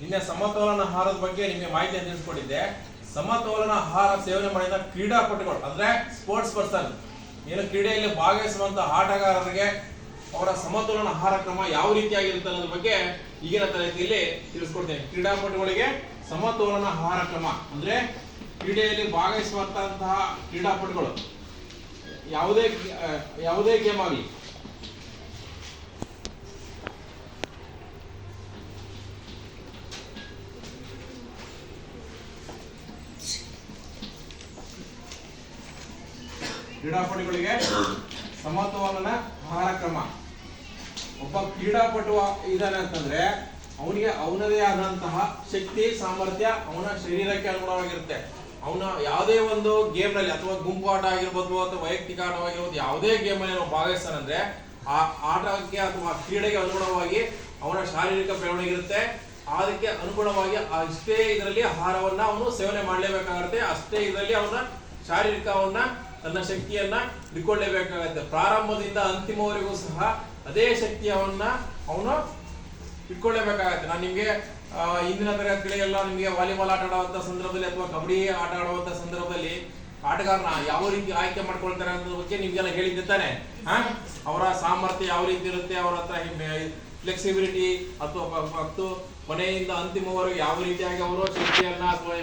ನಿನ್ನೆ ಸಮತೋಲನ ಆಹಾರದ ಬಗ್ಗೆ ನಿಮಗೆ ಮಾಹಿತಿ ತಿಳಿಸ್ಕೊಟ್ಟಿದ್ದೆ. ಸಮತೋಲನ ಆಹಾರ ಸೇವನೆ ಮಾಡಿದ ಕ್ರೀಡಾಪಟುಗಳು, ಅಂದ್ರೆ ಸ್ಪೋರ್ಟ್ಸ್ ಪರ್ಸನ್ ಏನು ಕ್ರೀಡೆಯಲ್ಲಿ ಭಾಗವಹಿಸುವಂತ ಆಟಗಾರರಿಗೆ ಅವರ ಸಮತೋಲನ ಆಹಾರ ಕ್ರಮ ಯಾವ ರೀತಿಯಾಗಿರುತ್ತೆ ಅನ್ನೋದ್ರ ಬಗ್ಗೆ ಈಗಿನ ತರಗತಿಯಲ್ಲಿ ತಿಳಿಸ್ಕೊಡ್ತೇನೆ. ಕ್ರೀಡಾಪಟುಗಳಿಗೆ ಸಮತೋಲನ ಆಹಾರ ಕ್ರಮ, ಅಂದ್ರೆ ಕ್ರೀಡೆಯಲ್ಲಿ ಭಾಗವಹಿಸುವಂತಹ ಕ್ರೀಡಾಪಟುಗಳು, ಯಾವುದೇ ಯಾವುದೇ ಗೇಮ್ ಆಗಲಿ ಕ್ರೀಡಾಪಟುಗಳಿಗೆ ಸಮತೋಲನ ಆಹಾರ ಕ್ರಮ ಒಬ್ಬ ಕ್ರೀಡಾಪಟು ಇದ್ದಾನೆ ಅಂತಂದ್ರೆ, ಅವನಿಗೆ ಅವನದೇ ಆದಂತಹ ಶಕ್ತಿ, ಸಾಮರ್ಥ್ಯ ಅವನ ಶರೀರಕ್ಕೆ ಅನುಗುಣವಾಗಿರುತ್ತೆ. ಅವನ ಯಾವುದೇ ಒಂದು ಗೇಮ್ನಲ್ಲಿ ಅಥವಾ ಗುಂಪು ಆಟ ಆಗಿರ್ಬೋದು ಅಥವಾ ವೈಯಕ್ತಿಕ ಆಟವಾಗಿರ್ಬೋದು ಯಾವುದೇ ಗೇಮ್ ಅಲ್ಲಿ ನಾವು ಭಾಗವಹಿಸ್ತಾನಂದ್ರೆ, ಆ ಆಟಕ್ಕೆ ಅಥವಾ ಕ್ರೀಡೆಗೆ ಅನುಗುಣವಾಗಿ ಅವನ ಶಾರೀರಿಕ ಬೆಳವಣಿಗೆ ಇರುತ್ತೆ. ಅದಕ್ಕೆ ಅನುಗುಣವಾಗಿ ಅಷ್ಟೇ ಇದರಲ್ಲಿ ಆಹಾರವನ್ನ ಅವನು ಸೇವನೆ ಮಾಡಲೇಬೇಕಾಗುತ್ತೆ. ಅಷ್ಟೇ ಇದರಲ್ಲಿ ಅವನ ಶಾರೀರಿಕವನ್ನ ತನ್ನ ಶಕ್ತಿಯನ್ನ ಇಟ್ಕೊಳ್ಳೇಬೇಕಾಗತ್ತೆ ಪ್ರಾರಂಭದಿಂದ ಅಂತಿಮವರೆಗೂ ಸಹ ಅದೇ ಶಕ್ತಿಯವನ್ನ ಅವನು ಇಟ್ಕೊಳ್ಳೇಬೇಕಾಗತ್ತೆ ನಾನು ನಿಮ್ಗೆ ಇಂದಿನ ತರಗತಿಗಳಿಗೆಲ್ಲ ನಿಮಗೆ ವಾಲಿಬಾಲ್ ಆಟ ಆಡುವಂತ ಸಂದರ್ಭದಲ್ಲಿ ಅಥವಾ ಕಬಡ್ಡಿ ಆಟ ಆಡುವಂತ ಸಂದರ್ಭದಲ್ಲಿ ಆಟಗಾರನ ಯಾವ ರೀತಿ ಆಯ್ಕೆ ಮಾಡ್ಕೊಳ್ತಾರೆ ಅನ್ನೋದ್ರ ಬಗ್ಗೆ ನಿಮ್ಗೆಲ್ಲ ಹೇಳಿದ್ದೆ ತಾನೆ. ಹಾ ಅವರ ಸಾಮರ್ಥ್ಯ ಯಾವ ರೀತಿ ಇರುತ್ತೆ, ಅವರ ಹತ್ರ ಫ್ಲೆಕ್ಸಿಬಿಲಿಟಿ ಅಥವಾ ಮತ್ತು ಮನೆಯಿಂದ ಅಂತಿಮವರೆಗೂ ಯಾವ ರೀತಿಯಾಗಿ ಅವರು ಶಕ್ತಿಯನ್ನ ಅಥವಾ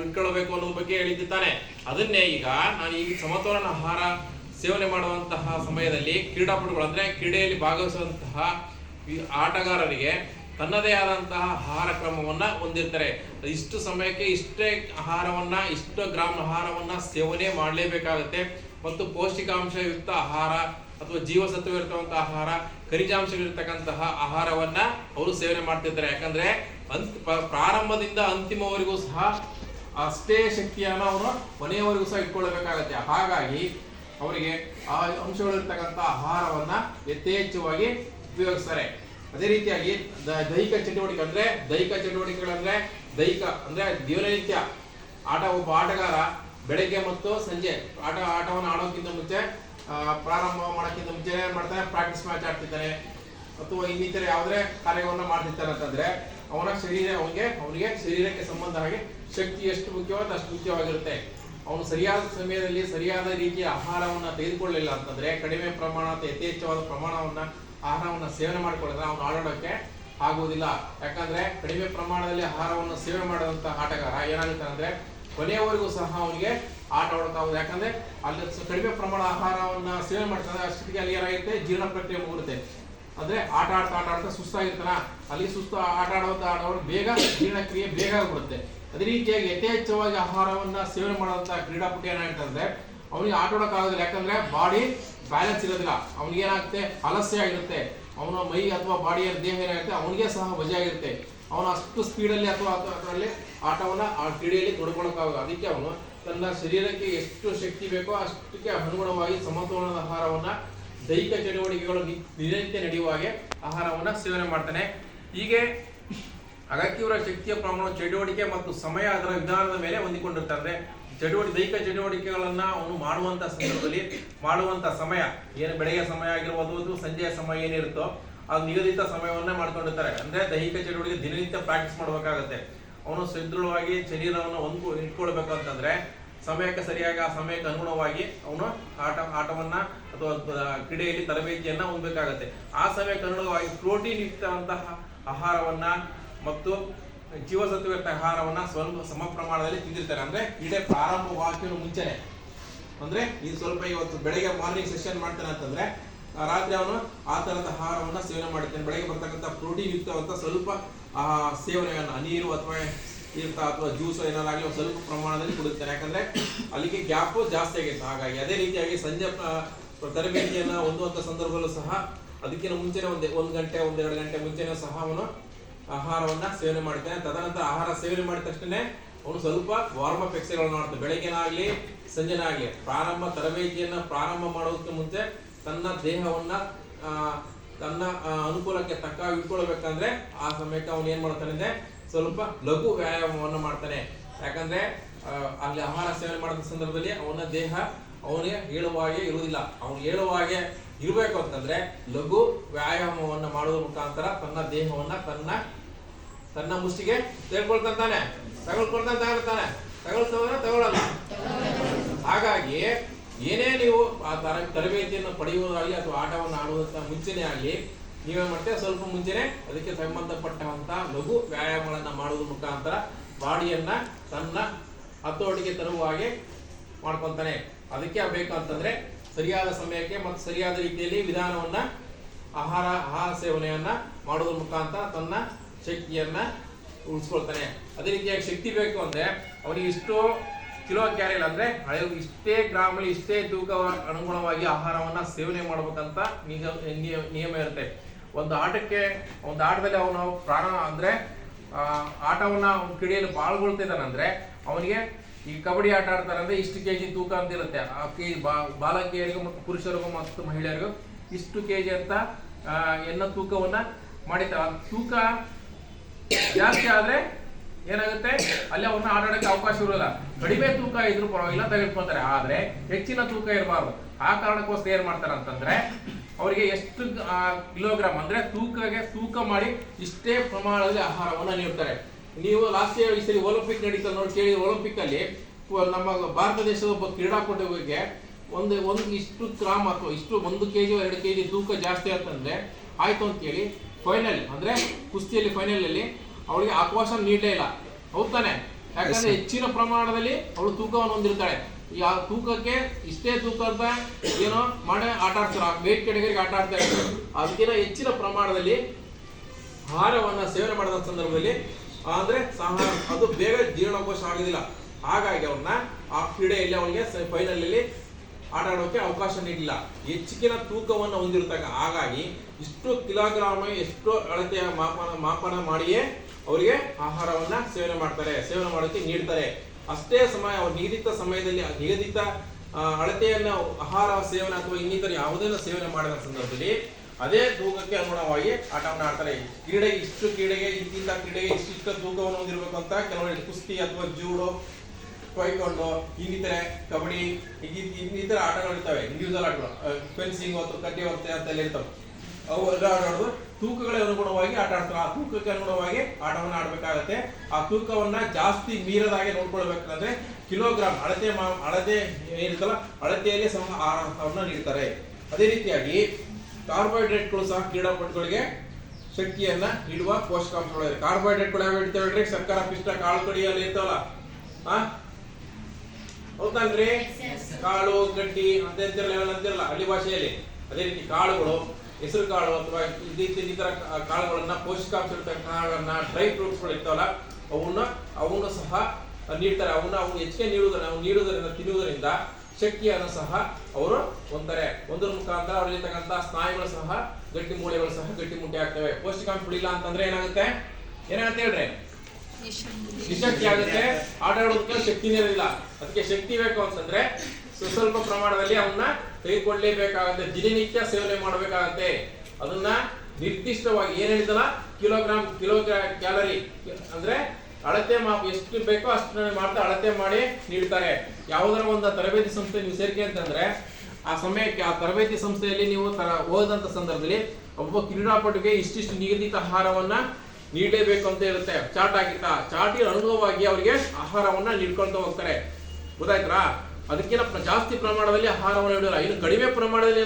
ಇಟ್ಕೊಳ್ಬೇಕು ಅನ್ನೋ ಬಗ್ಗೆ ಹೇಳಿದ್ದಾನೆ ಅದನ್ನೇ ಈಗ ನಾನು ಈ ಸಮತೋಲನ ಆಹಾರ ಸೇವನೆ ಮಾಡುವಂತಹ ಸಮಯದಲ್ಲಿ ಕ್ರೀಡಾಪಟುಗಳು ಅಂದ್ರೆ ಕ್ರೀಡೆಯಲ್ಲಿ ಭಾಗವಹಿಸುವಂತಹ ಆಟಗಾರರಿಗೆ ತನ್ನದೇ ಆದಂತಹ ಆಹಾರ ಕ್ರಮವನ್ನ ಹೊಂದಿರ್ತಾರೆ. ಇಷ್ಟು ಸಮಯಕ್ಕೆ ಇಷ್ಟೇ ಆಹಾರವನ್ನ, ಇಷ್ಟು ಗ್ರಾಮ್ ಆಹಾರವನ್ನ ಸೇವನೆ ಮಾಡಲೇಬೇಕಾಗುತ್ತೆ. ಮತ್ತು ಪೌಷ್ಟಿಕಾಂಶಯುಕ್ತ ಆಹಾರ ಅಥವಾ ಜೀವಸತ್ವ ಇರ್ತಕ್ಕಂಥ ಆಹಾರ, ಖನಿಜಾಂಶಗಳಿರ್ತಕ್ಕಂತಹ ಆಹಾರವನ್ನ ಅವರು ಸೇವನೆ ಮಾಡ್ತಿದ್ದಾರೆ ಯಾಕಂದ್ರೆ ಅಂತ್ ಪ್ರಾರಂಭದಿಂದ ಅಂತಿಮವರೆಗೂ ಸಹ ಅಷ್ಟೇ ಶಕ್ತಿಯನ್ನು ಅವರು ಕೊನೆಯವರೆಗೂ ಸಹ ಇಟ್ಕೊಳ್ಬೇಕಾಗತ್ತೆ. ಹಾಗಾಗಿ ಅವರಿಗೆ ಆ ಅಂಶಗಳಿರ್ತಕ್ಕಂಥ ಆಹಾರವನ್ನ ಯಥೇಚ್ಛವಾಗಿ ಉಪಯೋಗಿಸ್ತಾರೆ. ಅದೇ ರೀತಿಯಾಗಿ ದೈಹಿಕ ಚಟುವಟಿಕೆ ಅಂದ್ರೆ, ದೈಹಿಕ ಚಟುವಟಿಕೆಗಳಂದ್ರೆ, ದೈಹಿಕ ಅಂದ್ರೆ ದಿನನಿತ್ಯ ಆಟ, ಒಬ್ಬ ಆಟಗಾರ ಬೆಳಗ್ಗೆ ಮತ್ತು ಸಂಜೆ ಆಟ, ಆಟವನ್ನು ಆಡೋಕ್ಕಿಂತ ಮುಂಚೆ ಪ್ರಾರಂಭ ಮಾಡೋಕ್ಕಿಂತ ಮುಂಚೆ ಏನು ಮಾಡ್ತಾರೆ? ಪ್ರಾಕ್ಟೀಸ್ ಮ್ಯಾಚ್ ಆಡ್ತಿದ್ದಾರೆ. ಅಥವಾ ಇನ್ನಿತರ ಯಾವುದೇ ಕಾರ್ಯವನ್ನು ಮಾಡ್ತಿರ್ತಾರೆ ಅಂತಂದ್ರೆ, ಅವನ ಶರೀರ, ಅವನಿಗೆ ಅವನಿಗೆ ಶರೀರಕ್ಕೆ ಸಂಬಂಧ ಹಾಗೆ ಶಕ್ತಿ ಎಷ್ಟು ಮುಖ್ಯವಾದ ಅಷ್ಟು ಮುಖ್ಯವಾಗಿರುತ್ತೆ. ಅವನು ಸರಿಯಾದ ಸಮಯದಲ್ಲಿ ಸರಿಯಾದ ರೀತಿಯ ಆಹಾರವನ್ನ ತೆಗೆದುಕೊಳ್ಳಿಲ್ಲ ಅಂತಂದ್ರೆ, ಕಡಿಮೆ ಪ್ರಮಾಣ ಅಥವಾ ಯಥೇಚ್ಛವಾದ ಪ್ರಮಾಣವನ್ನ, ಆಹಾರವನ್ನ ಸೇವನೆ ಮಾಡಿಕೊಳ್ಳಿದ್ರೆ ಅವನು ಆಡೋಡಕ್ಕೆ ಆಗುವುದಿಲ್ಲ. ಯಾಕಂದ್ರೆ, ಕಡಿಮೆ ಪ್ರಮಾಣದಲ್ಲಿ ಆಹಾರವನ್ನು ಸೇವನೆ ಮಾಡಿದಂಥ ಆಟಗಾರ ಏನಾಗುತ್ತೆ ಅಂದ್ರೆ, ಕೊನೆಯವರೆಗೂ ಸಹ ಅವನಿಗೆ ಆಟ ಆಡೋಕ್ಕಾಗೋದು ಯಾಕಂದ್ರೆ ಅಲ್ಲಿ ಕಡಿಮೆ ಪ್ರಮಾಣ ಆಹಾರವನ್ನ ಸೇವನೆ ಮಾಡ್ತಾರೆ ಅಷ್ಟೊತ್ತಿಗೆ ಅಲ್ಲಿ ಏನಾಗುತ್ತೆ? ಜೀರ್ಣ ಪ್ರಕ್ರಿಯೆ ಮುಗಿರುತ್ತೆ ಅಂದ್ರೆ ಆಟ ಆಡ್ತಾ ಆಟ ಆಡ್ತಾ ಸುಸ್ತಾಗಿರ್ತಾನ? ಅಲ್ಲಿ ಸುಸ್ತು ಆಟ ಆಡೋದು ಆಡೋರು ಬೇಗ ಜೀರ್ಣಕ್ರಿಯೆ ಬೇಗ ಆಗ್ಬಿಡುತ್ತೆ. ಅದೇ ರೀತಿಯಾಗಿ ಯಥೇಚ್ಛವಾಗಿ ಆಹಾರವನ್ನ ಸೇವನೆ ಮಾಡುವಂತ ಕ್ರೀಡಾಪಟು ಏನಾಗ್ತಂದ್ರೆ ಅವನಿಗೆ ಆಟ ಆಡೋಕ್ಕಾಗೋದಿಲ್ಲ ಯಾಕಂದ್ರೆ ಬಾಡಿ ಬ್ಯಾಲೆನ್ಸ್ ಇರೋದಿಲ್ಲ. ಅವನಿಗೆ ಏನಾಗುತ್ತೆ? ಅಲಸ್ಯ ಆಗಿರುತ್ತೆ. ಅವನ ಮೈ ಅಥವಾ ಬಾಡಿಯ ದೇಹ ಏನಾಗುತ್ತೆ? ಅವನಿಗೆ ಸಹ ವಜೆಯಾಗಿರುತ್ತೆ ಅವನು ಅಷ್ಟು ಸ್ಪೀಡಲ್ಲಿ ಅಥವಾ ಅದರಲ್ಲಿ ಆಟವನ್ನ ಆ ಕ್ರೀಡೆಯಲ್ಲಿ ತೊಡ್ಕೊಳ್ಳೋಕ್ಕಾಗ ಅದಕ್ಕೆ ಅವನು ತನ್ನ ಶರೀರಕ್ಕೆ ಎಷ್ಟು ಶಕ್ತಿ ಬೇಕೋ ಅಷ್ಟಕ್ಕೆ ಅನುಗುಣವಾಗಿ ಸಮತೋಲನದ ಆಹಾರವನ್ನ ದೈಹಿಕ ಚಟುವಟಿಕೆಗಳು ನಿ- ದಿನನಿತ್ಯ ನಡೆಯುವ ಹಾಗೆ ಆಹಾರವನ್ನ ಸೇವನೆ ಮಾಡ್ತಾನೆ. ಹೀಗೆ ಅಗತ್ಯವರ ಶಕ್ತಿಯ ಪ್ರಮಾಣ ಚಟುವಟಿಕೆ ಮತ್ತು ಸಮಯ ಅದರ ವಿಧಾನದ ಮೇಲೆ ಹೊಂದಿಕೊಂಡಿರ್ತಾರೆ. ಚಟುವಟಿಕೆ ದೈಹಿಕ ಚಟುವಟಿಕೆಗಳನ್ನ ಅವನು ಮಾಡುವಂತ ಸಂದರ್ಭದಲ್ಲಿ ಮಾಡುವಂತ ಸಮಯ, ಏನು ಬೆಳಗ್ಗೆ ಸಮಯ ಆಗಿರ್ಬೋದು ಅಥವಾ ಸಂಜೆಯ ಸಮಯ ಏನಿರುತ್ತೋ ಅದು ನಿಗದಿತ ಸಮಯವನ್ನ ಮಾಡ್ಕೊಂಡಿರ್ತಾರೆ. ಅಂದ್ರೆ ದೈಹಿಕ ಚಟುವಟಿಕೆ ದಿನನಿತ್ಯ ಪ್ರಾಕ್ಟೀಸ್ ಮಾಡಬೇಕಾಗತ್ತೆ. ಅವನು ಸದೃಢವಾಗಿ ಶರೀರವನ್ನು ಹೊಂದ್ಕೊ ಇಟ್ಕೊಳ್ಬೇಕು ಅಂತಂದ್ರೆ ಸಮಯಕ್ಕೆ ಸರಿಯಾಗಿ ಆ ಸಮಯಕ್ಕೆ ಅನುಗುಣವಾಗಿ ಅವನು ಆಟ, ಆಟವನ್ನ ಅಥವಾ ಕ್ರೀಡೆಯಲ್ಲಿ ತರಬೇತಿಯನ್ನ ಹೊಂದಬೇಕಾಗತ್ತೆ. ಆ ಸಮಯಕ್ಕೆ ಅನುಗುಣವಾಗಿ ಪ್ರೋಟೀನ್ ಯುಕ್ತವಂತಹ ಆಹಾರವನ್ನ ಮತ್ತು ಜೀವಸತ್ವಯುಕ್ತ ಆಹಾರವನ್ನ ಸ್ವಲ್ಪ ಸಮ ಪ್ರಮಾಣದಲ್ಲಿ ತಿಂದಿರ್ತಾರೆ. ಅಂದ್ರೆ ಕ್ರೀಡೆ ಪ್ರಾರಂಭವಾಗಿ ಮುಂಚೆನೆ. ಅಂದ್ರೆ ಇದು ಸ್ವಲ್ಪ ಇವತ್ತು ಬೆಳಗ್ಗೆ ಮಾರ್ನಿಂಗ್ ಸೆಷನ್ ಮಾಡ್ತಾನೆ ಅಂತಂದ್ರೆ ರಾತ್ರಿ ಅವನು ಆ ತರದ ಆಹಾರವನ್ನ ಸೇವನೆ ಮಾಡ್ತಾನೆ ಬೆಳಗ್ಗೆ ಬರ್ತಕ್ಕಂಥ ಪ್ರೋಟೀನ್ ಯುಕ್ತವಂತ ಸ್ವಲ್ಪ ಆ ಸೇವನೆಯನ್ನ ನೀರು ಅಥವಾ ತೀರ್ಥ ಅಥವಾ ಜ್ಯೂಸ್ ಏನಾರಾಗಲಿ ಒಂದು ಸ್ವಲ್ಪ ಪ್ರಮಾಣದಲ್ಲಿ ಕುಡಿತಾರೆ. ಯಾಕಂದ್ರೆ ಅಲ್ಲಿಗೆ ಗ್ಯಾಪ್ ಜಾಸ್ತಿ ಆಗಿತ್ತು ಹಾಗಾಗಿ ಅದೇ ರೀತಿಯಾಗಿ ಸಂಜೆ ತರಬೇತಿಯನ್ನ ಹೊಂದುವಂತ ಸಂದರ್ಭದಲ್ಲೂ ಸಹ ಅದಕ್ಕಿಂತ ಮುಂಚೆನೆ ಒಂದು ಒಂದು ಗಂಟೆ ಒಂದೆರಡು ಗಂಟೆ ಮುಂಚೆನೆ ಸಹ ಅವನು ಆಹಾರವನ್ನ ಸೇವನೆ ಮಾಡ್ತಾನೆ. ತದನಂತರ ಆಹಾರ ಸೇವನೆ ಮಾಡಿದ ತಕ್ಷಣ ಅವನು ಸ್ವಲ್ಪ ವಾರ್ಮ್ ಅಪ್ ಎಕ್ಸರ್ಸೈಸ್ಗಳನ್ನು ಮಾಡ್ತಾನೆ. ಬೆಳಗ್ಗೆನಾಗ್ಲಿ ಸಂಜೆನಾಗ್ಲಿ ಪ್ರಾರಂಭ ತರಬೇತಿಯನ್ನ ಪ್ರಾರಂಭ ಮಾಡೋದಕ್ಕೆ ಮುಂಚೆ ತನ್ನ ದೇಹವನ್ನ ಆ, ತನ್ನ ಅನುಕೂಲಕ್ಕೆ ತಕ್ಕ ಇಟ್ಕೊಳ್ಬೇಕಂದ್ರೆ ಆ ಸಮಯಕ್ಕೆ ಅವನು ಏನ್ ಮಾಡ್ತಾನೆ ಅಂದ್ರೆ ಸ್ವಲ್ಪ ಲಘು ವ್ಯಾಯಾಮವನ್ನು ಮಾಡ್ತಾನೆ. ಯಾಕಂದ್ರೆ ಅಲ್ಲಿ ಆಹಾರ ಸೇವನೆ ಮಾಡಿದ ಸಂದರ್ಭದಲ್ಲಿ ಅವನ ದೇಹ ಅವನಿಗೆ ಹೇಳುವ ಹಾಗೆ ಇರುವುದಿಲ್ಲ. ಅವನು ಹೇಳುವ ಹಾಗೆ ಇರಬೇಕು ಅಂತಂದ್ರೆ ಲಘು ವ್ಯಾಯಾಮವನ್ನು ಮಾಡುವ ಮುಖಾಂತರ ತನ್ನ ದೇಹವನ್ನ ತನ್ನ ತನ್ನ ಮುಷ್ಟಿಗೆ ತೆಗೆದುಕೊಳ್ತಾನೆ ತಗೊಳ್ಕೊಳ್ತಾನೆ ತಗೊಳ್ತಾನೆ ತಗೊಳ್ತಾನೆ ತಗೊಳ್ಳಲ್ಲ ಹಾಗಾಗಿ ಏನೇ ನೀವು ಆ ತರ ತರಬೇತಿಯನ್ನು ಪಡೆಯುವುದಾಗಲಿ ಅಥವಾ ಆಟವನ್ನು ಆಡುವಂತ ಮುಂಚೆನೇ ಆಗಲಿ, ನೀವೇ ಮಾಡ್ತೇವೆ ಸ್ವಲ್ಪ ಮುಂಚೆನೆ ಅದಕ್ಕೆ ಸಂಬಂಧಪಟ್ಟಂತ ಲಘು ವ್ಯಾಯಾಮಗಳನ್ನು ಮಾಡುವುದ್ರ ಮುಖಾಂತರ ಬಾಡಿಯನ್ನ ತನ್ನ ಹತೋಟಿಗೆ ತರುವ ಹಾಗೆ ಮಾಡ್ಕೊಂತಾನೆ. ಅದಕ್ಕೆ ಬೇಕು ಅಂತಂದ್ರೆ ಸರಿಯಾದ ಸಮಯಕ್ಕೆ ಮತ್ತು ಸರಿಯಾದ ರೀತಿಯಲ್ಲಿ ವಿಧಾನವನ್ನ, ಆಹಾರ ಆಹಾರ ಸೇವನೆಯನ್ನ ಮಾಡುವುದ್ರ ಮುಖಾಂತರ ತನ್ನ ಶಕ್ತಿಯನ್ನ ಉಳಿಸ್ಕೊಳ್ತಾನೆ. ಅದೇ ರೀತಿಯಾಗಿ ಶಕ್ತಿ ಬೇಕು ಅಂದ್ರೆ ಅವನಿಗೆ ಇಷ್ಟು ಕಿಲೋ ಕ್ಯಾರಿಲ್ ಅಂದ್ರೆ ಹಳೆ ಇಷ್ಟೇ ಗ್ರಾಮಲ್ಲಿ ಇಷ್ಟೇ ತೂಕ ಅನುಗುಣವಾಗಿ ಆಹಾರವನ್ನ ಸೇವನೆ ಮಾಡ್ಬೇಕಂತ ನಿಯಮ ಇರುತ್ತೆ. ಒಂದು ಆಟಕ್ಕೆ ಒಂದು ಆಟದಲ್ಲಿ ಅವನು ಪ್ರಾಣ ಅಂದ್ರೆ ಆ, ಆಟವನ್ನ ಅವ್ನು ಕ್ರೀಡೆಯಲ್ಲಿ ಪಾಲ್ಗೊಳ್ತಿದ್ದಾನಂದ್ರೆ ಅವನಿಗೆ ಈ ಕಬಡ್ಡಿ ಆಟ ಆಡ್ತಾರೆ ಇಷ್ಟು ಕೆ ಕೆಜಿ ತೂಕ ಅಂತ ಇರುತ್ತೆ. ಆ ಕೆ ಬಾಲಕಿಯರಿಗೂ ಮತ್ತು ಪುರುಷರಿಗೂ ಮತ್ತು ಮಹಿಳೆಯರಿಗೂ ಇಷ್ಟು ಕೆಜಿ ಅಂತ ಆ, ಎನ್ನ ತೂಕವನ್ನ ಮಾಡಿರ್ತಾರೆ. ತೂಕ ಜಾಸ್ತಿ ಆದ್ರೆ ಏನಾಗುತ್ತೆ? ಅಲ್ಲಿ ಅವನ್ನ ಆಡಾಡಕ್ಕೆ ಅವಕಾಶ ಇರೋಲ್ಲ. ಕಡಿಮೆ ತೂಕ ಇದ್ರು ಪರವಾಗಿಲ್ಲ, ತೆಗೆದುಕೊಳ್ತಾರೆ. ಆದ್ರೆ ಹೆಚ್ಚಿನ ತೂಕ ಇರಬಾರ್ದು. ಆ ಕಾರಣಕ್ಕೋಸ್ಕರ ಏನ್ ಮಾಡ್ತಾರೆ ಅಂತಂದ್ರೆ, ಅವರಿಗೆ ಎಷ್ಟು ಕಿಲೋಗ್ರಾಮ್ ಅಂದ್ರೆ ತೂಕಗೆ ತೂಕ ಮಾಡಿ ಇಷ್ಟೇ ಪ್ರಮಾಣದಲ್ಲಿ ಆಹಾರವನ್ನು ನೀಡ್ತಾರೆ. ನೀವು ಲಾಸ್ಟ್ ಇಯರ್ ಈ ಸರಿ ಒಲಿಂಪಿಕ್ ನಡೀತಾ ನೋಡಿ ಕೇಳಿ ಒಲಿಂಪಿಕ್ ಅಲ್ಲಿ ನಮ್ಮ ಭಾರತ ದೇಶದ ಒಬ್ಬ ಕ್ರೀಡಾಪಟುವಿಗೆ ಒಂದು ಒಂದು ಇಷ್ಟು ಗ್ರಾಮ್ ಅಥವಾ ಇಷ್ಟು ಒಂದು ಕೆ ಜಿ ಎರಡು ಕೆ ಜಿ ತೂಕ ಜಾಸ್ತಿ ಅಂತಂದ್ರೆ ಆಯ್ತು ಅಂತ ಹೇಳಿ ಫೈನಲ್ ಅಂದ್ರೆ ಕುಸ್ತಿಯಲ್ಲಿ ಫೈನಲ್ ಅಲ್ಲಿ ಅವಳಿಗೆ ಅವಕಾಶ ನೀಡಲೇ ಇಲ್ಲ. ಹೌದ್ ತಾನೆ ಯಾಕಂದ್ರೆ ಹೆಚ್ಚಿನ ಪ್ರಮಾಣದಲ್ಲಿ ಅವಳು ತೂಕವನ್ನು ಹೊಂದಿರ್ತಾಳೆ. ಈ ಆ ತೂಕಕ್ಕೆ ಇಷ್ಟೇ ತೂಕ ಅಂತ ಏನೋ ಮಾಡಿ ಆಟ ಆಡ್ತಾರೆ. ವೇಟ್ ಕೆಟಗರಿಗೆ ಆಟ ಆಡ್ತಾ ಇರ್ತಾರೆ ಅದಕ್ಕಿಂತ ಹೆಚ್ಚಿನ ಪ್ರಮಾಣದಲ್ಲಿ ಆಹಾರವನ್ನ ಸೇವನೆ ಮಾಡಿದ ಸಂದರ್ಭದಲ್ಲಿ ಅಂದ್ರೆ ಸಹ ಅದು ಬೇಗ ಜೀರ್ಣಕೋಶ ಆಗೋದಿಲ್ಲ. ಹಾಗಾಗಿ ಅವ್ರನ್ನ ಆ ಕ್ರೀಡೆಯಲ್ಲಿ ಅವನಿಗೆ ಫೈನಲ್ ಆಟ ಆಡೋಕೆ ಅವಕಾಶ ನೀಡಿಲ್ಲ ಹೆಚ್ಚಿನ ತೂಕವನ್ನು ಹೊಂದಿರತಕ್ಕ ಹಾಗಾಗಿ ಇಷ್ಟು ಕಿಲೋಗ್ರಾಮ್, ಎಷ್ಟು ಅಳತೆಯ ಮಾಪನ ಮಾಪನ ಮಾಡಿಯೇ ಅವರಿಗೆ ಆಹಾರವನ್ನ ಸೇವನೆ ಮಾಡ್ತಾರೆ. ಸೇವನೆ ಮಾಡೋಕೆ ನೀಡ್ತಾರೆ. ಅಷ್ಟೇ ಸಮಯ, ಅವ್ರು ನಿಗದಿತ ಸಮಯದಲ್ಲಿ ನಿಗದಿತ ಅಳತೆಯನ್ನ, ಆಹಾರ ಸೇವನೆ ಅಥವಾ ಇನ್ನಿತರ ಯಾವುದನ್ನ ಸೇವನೆ ಮಾಡಿದ ಸಂದರ್ಭದಲ್ಲಿ ಅದೇ ತೂಕಕ್ಕೆ ಅನುಗುಣವಾಗಿ ಆಟವನ್ನು ಆಡ್ತಾರೆ. ಕ್ರೀಡೆಗೆ ಇಷ್ಟು ಕ್ರೀಡೆಗೆ, ಇಂತಿಂತ ಕ್ರೀಡೆಗೆ ಇಷ್ಟಿಷ್ಟ ತೂಕವನ್ನು ಹೊಂದಿರಬೇಕು ಅಂತ ಕುಸ್ತಿ ಅಥವಾ ಜೂಡೋ ಟೊಯ್ಕೊಂಡು ಇನ್ನಿತರೆ ಕಬಡ್ಡಿ ಇನ್ನಿತರ ಆಟಗಳು ಇರ್ತವೆ. ಇಂಡಿವಿಜುವಲ್ ಆಟಗಳು. ಫೆನ್ಸಿಂಗ್ ಅಥವಾ ಕಟ್ಟಿ ಹೊತ್ತೆ ಅಂತೆಲ್ಲ ಇರ್ತವೆ. ಅವು ಎಲ್ಲ ಆಡೋದು ತೂಕಗಳ ಅನುಗುಣವಾಗಿ ಆಟ ಆಡ್ತಾರೆ. ಆ ತೂಕಕ್ಕೆ ಅನುಗುಣವಾಗಿ ಆಟವನ್ನು ಆಡಬೇಕಾಗತ್ತೆ. ಆ ತೂಕವನ್ನ ಜಾಸ್ತಿ ಮೀರದ ಹಾಗೆ ನೋಡ್ಕೊಳ್ಬೇಕಂದ್ರೆ ಕಿಲೋಗ್ರಾಮ್ ಅಳತೆ ಅಳತೆ ಏನಿರ್ತಲ್ಲ, ಅಳತೆಯಲ್ಲಿ ಸಹ ಆಹಾರವನ್ನು ನೀಡ್ತಾರೆ. ಅದೇ ರೀತಿಯಾಗಿ ಕಾರ್ಬೋಹೈಡ್ರೇಟ್ಗಳು ಸಹ ಕ್ರೀಡಾಪಟುಗಳಿಗೆ ಶಕ್ತಿಯನ್ನ ನೀಡುವ ಪೋಷಕಾಂಶಗಳು. ಕಾರ್ಬೋಹೈಡ್ರೇಟ್ಗಳು ಯಾವ ಹೇಳ್ತೇವೆ ಸರ್ಕಾರ ಪಿಷ್ಟ, ಕಾಳು ಕಡಿಯಲ್ಲಿ ಇರ್ತಾವಲ್ಲ, ಆ? ಹೌದಲ್ರಿ? ಕಾಳು, ಗಡ್ಡಿ ಅಂತ ಇವೆಲ್ಲ ಅಂತಿರಲ್ಲ, ಹಳ್ಳಿ ಭಾಷೆಯಲ್ಲಿ. ಅದೇ ರೀತಿ ಕಾಳುಗಳು, ಹೆಸರು ಕಾಳು ಅಥವಾ ಈ ಕಾಳುಗಳನ್ನ ಪೋಷಕಾಂಶ ಇರ್ತಕ್ಕಂಥ ಕಾಳುಗಳನ್ನ ಡ್ರೈ ಫ್ರೂಟ್ಸ್ಗಳು ಇರ್ತಾವಲ್ಲ, ಅವನ್ನ ಅವನ್ನ ಸಹ ನೀಡ್ತಾರೆ. ಅವನ್ನ ಅವ್ನು ಹೆಚ್ಚಿಗೆ ನೀಡುವುದನ್ನ ಅವ್ನು ನೀಡುವುದರಿಂದ, ತಿನ್ನುವುದರಿಂದ ಶಕ್ತಿಯನ್ನು ಸಹ ಅವರು ಹೊಂದ್ತಾರೆ. ಒಂದರ ಮುಖಾಂತರ ಅವರಲ್ಲಿರ್ತಕ್ಕಂಥ ಸ್ನಾಯುಗಳು ಸಹ, ಗಟ್ಟಿ ಮೂಳೆಗಳು ಸಹ ಗಟ್ಟಿ ಮುಟ್ಟಿ ಆಗ್ತವೆ. ಪೌಷ್ಟಿಕಾಂಶಗಳು ಇಲ್ಲ ಅಂತಂದ್ರೆ ಏನಾಗುತ್ತೆ? ಏನಾಗುತ್ತೆ ಹೇಳ್ರಿ? ನಿಶಕ್ತಿ ಆಗುತ್ತೆ. ಆಟ ಆಡೋದಕ್ಕೆ ಶಕ್ತಿನೇ ಇರಲಿಲ್ಲ. ಅದಕ್ಕೆ ಶಕ್ತಿ ಬೇಕು ಅಂತಂದ್ರೆ ಸ್ವಸ್ವಲ್ಪ ಪ್ರಮಾಣದಲ್ಲಿ ಅವನ್ನ ತೆಗೆದುಕೊಳ್ಳೇಬೇಕಾಗುತ್ತೆ. ದಿನನಿತ್ಯ ಸೇವನೆ ಮಾಡಬೇಕಾಗತ್ತೆ. ಅದನ್ನ ನಿರ್ದಿಷ್ಟವಾಗಿ ಏನ್ ಹೇಳಿದಲ್ಲ ಕಿಲೋಗ್ರಾಮ್, ಕಿಲೋ ಕ್ಯಾಲರಿ. ಅಂದ್ರೆ ಅಳತೆ ಮಾ, ಎಷ್ಟು ಬೇಕೋ ಅಷ್ಟು ಮಾಡ್ತಾ ಅಳತೆ ಮಾಡಿ ನೀಡ್ತಾರೆ. ಯಾವುದರ ಒಂದು ತರಬೇತಿ ಸಂಸ್ಥೆ ನೀವು ಸೇರಿಕೆ ಅಂತಂದ್ರೆ, ಆ ಸಮಯಕ್ಕೆ ಆ ತರಬೇತಿ ಸಂಸ್ಥೆಯಲ್ಲಿ ನೀವು ತರ ಹೋದಂತ ಸಂದರ್ಭದಲ್ಲಿ ಒಬ್ಬ ಕ್ರೀಡಾಪಟುಗೆ ಇಷ್ಟಿಷ್ಟು ನಿಗದಿತ ಆಹಾರವನ್ನ ನೀಡಲೇಬೇಕು ಅಂತ ಇರುತ್ತೆ ಚಾಟ್ ಆಗಿತ್ತ ಚಾಟಿನ ಅನುಭವವಾಗಿ ಅವರಿಗೆ ಆಹಾರವನ್ನ ನೀಡ್ಕೊಳ್ತಾ ಹೋಗ್ತಾರೆ. ಗೊತ್ತಾಯ್ತಾ ಅದಕ್ಕಿಂತ ಜಾಸ್ತಿ ಪ್ರಮಾಣದಲ್ಲಿ ಆಹಾರವನ್ನು ನೀಡಲ್ಲ. ಇನ್ನು ಕಡಿಮೆ ಪ್ರಮಾಣದಲ್ಲಿ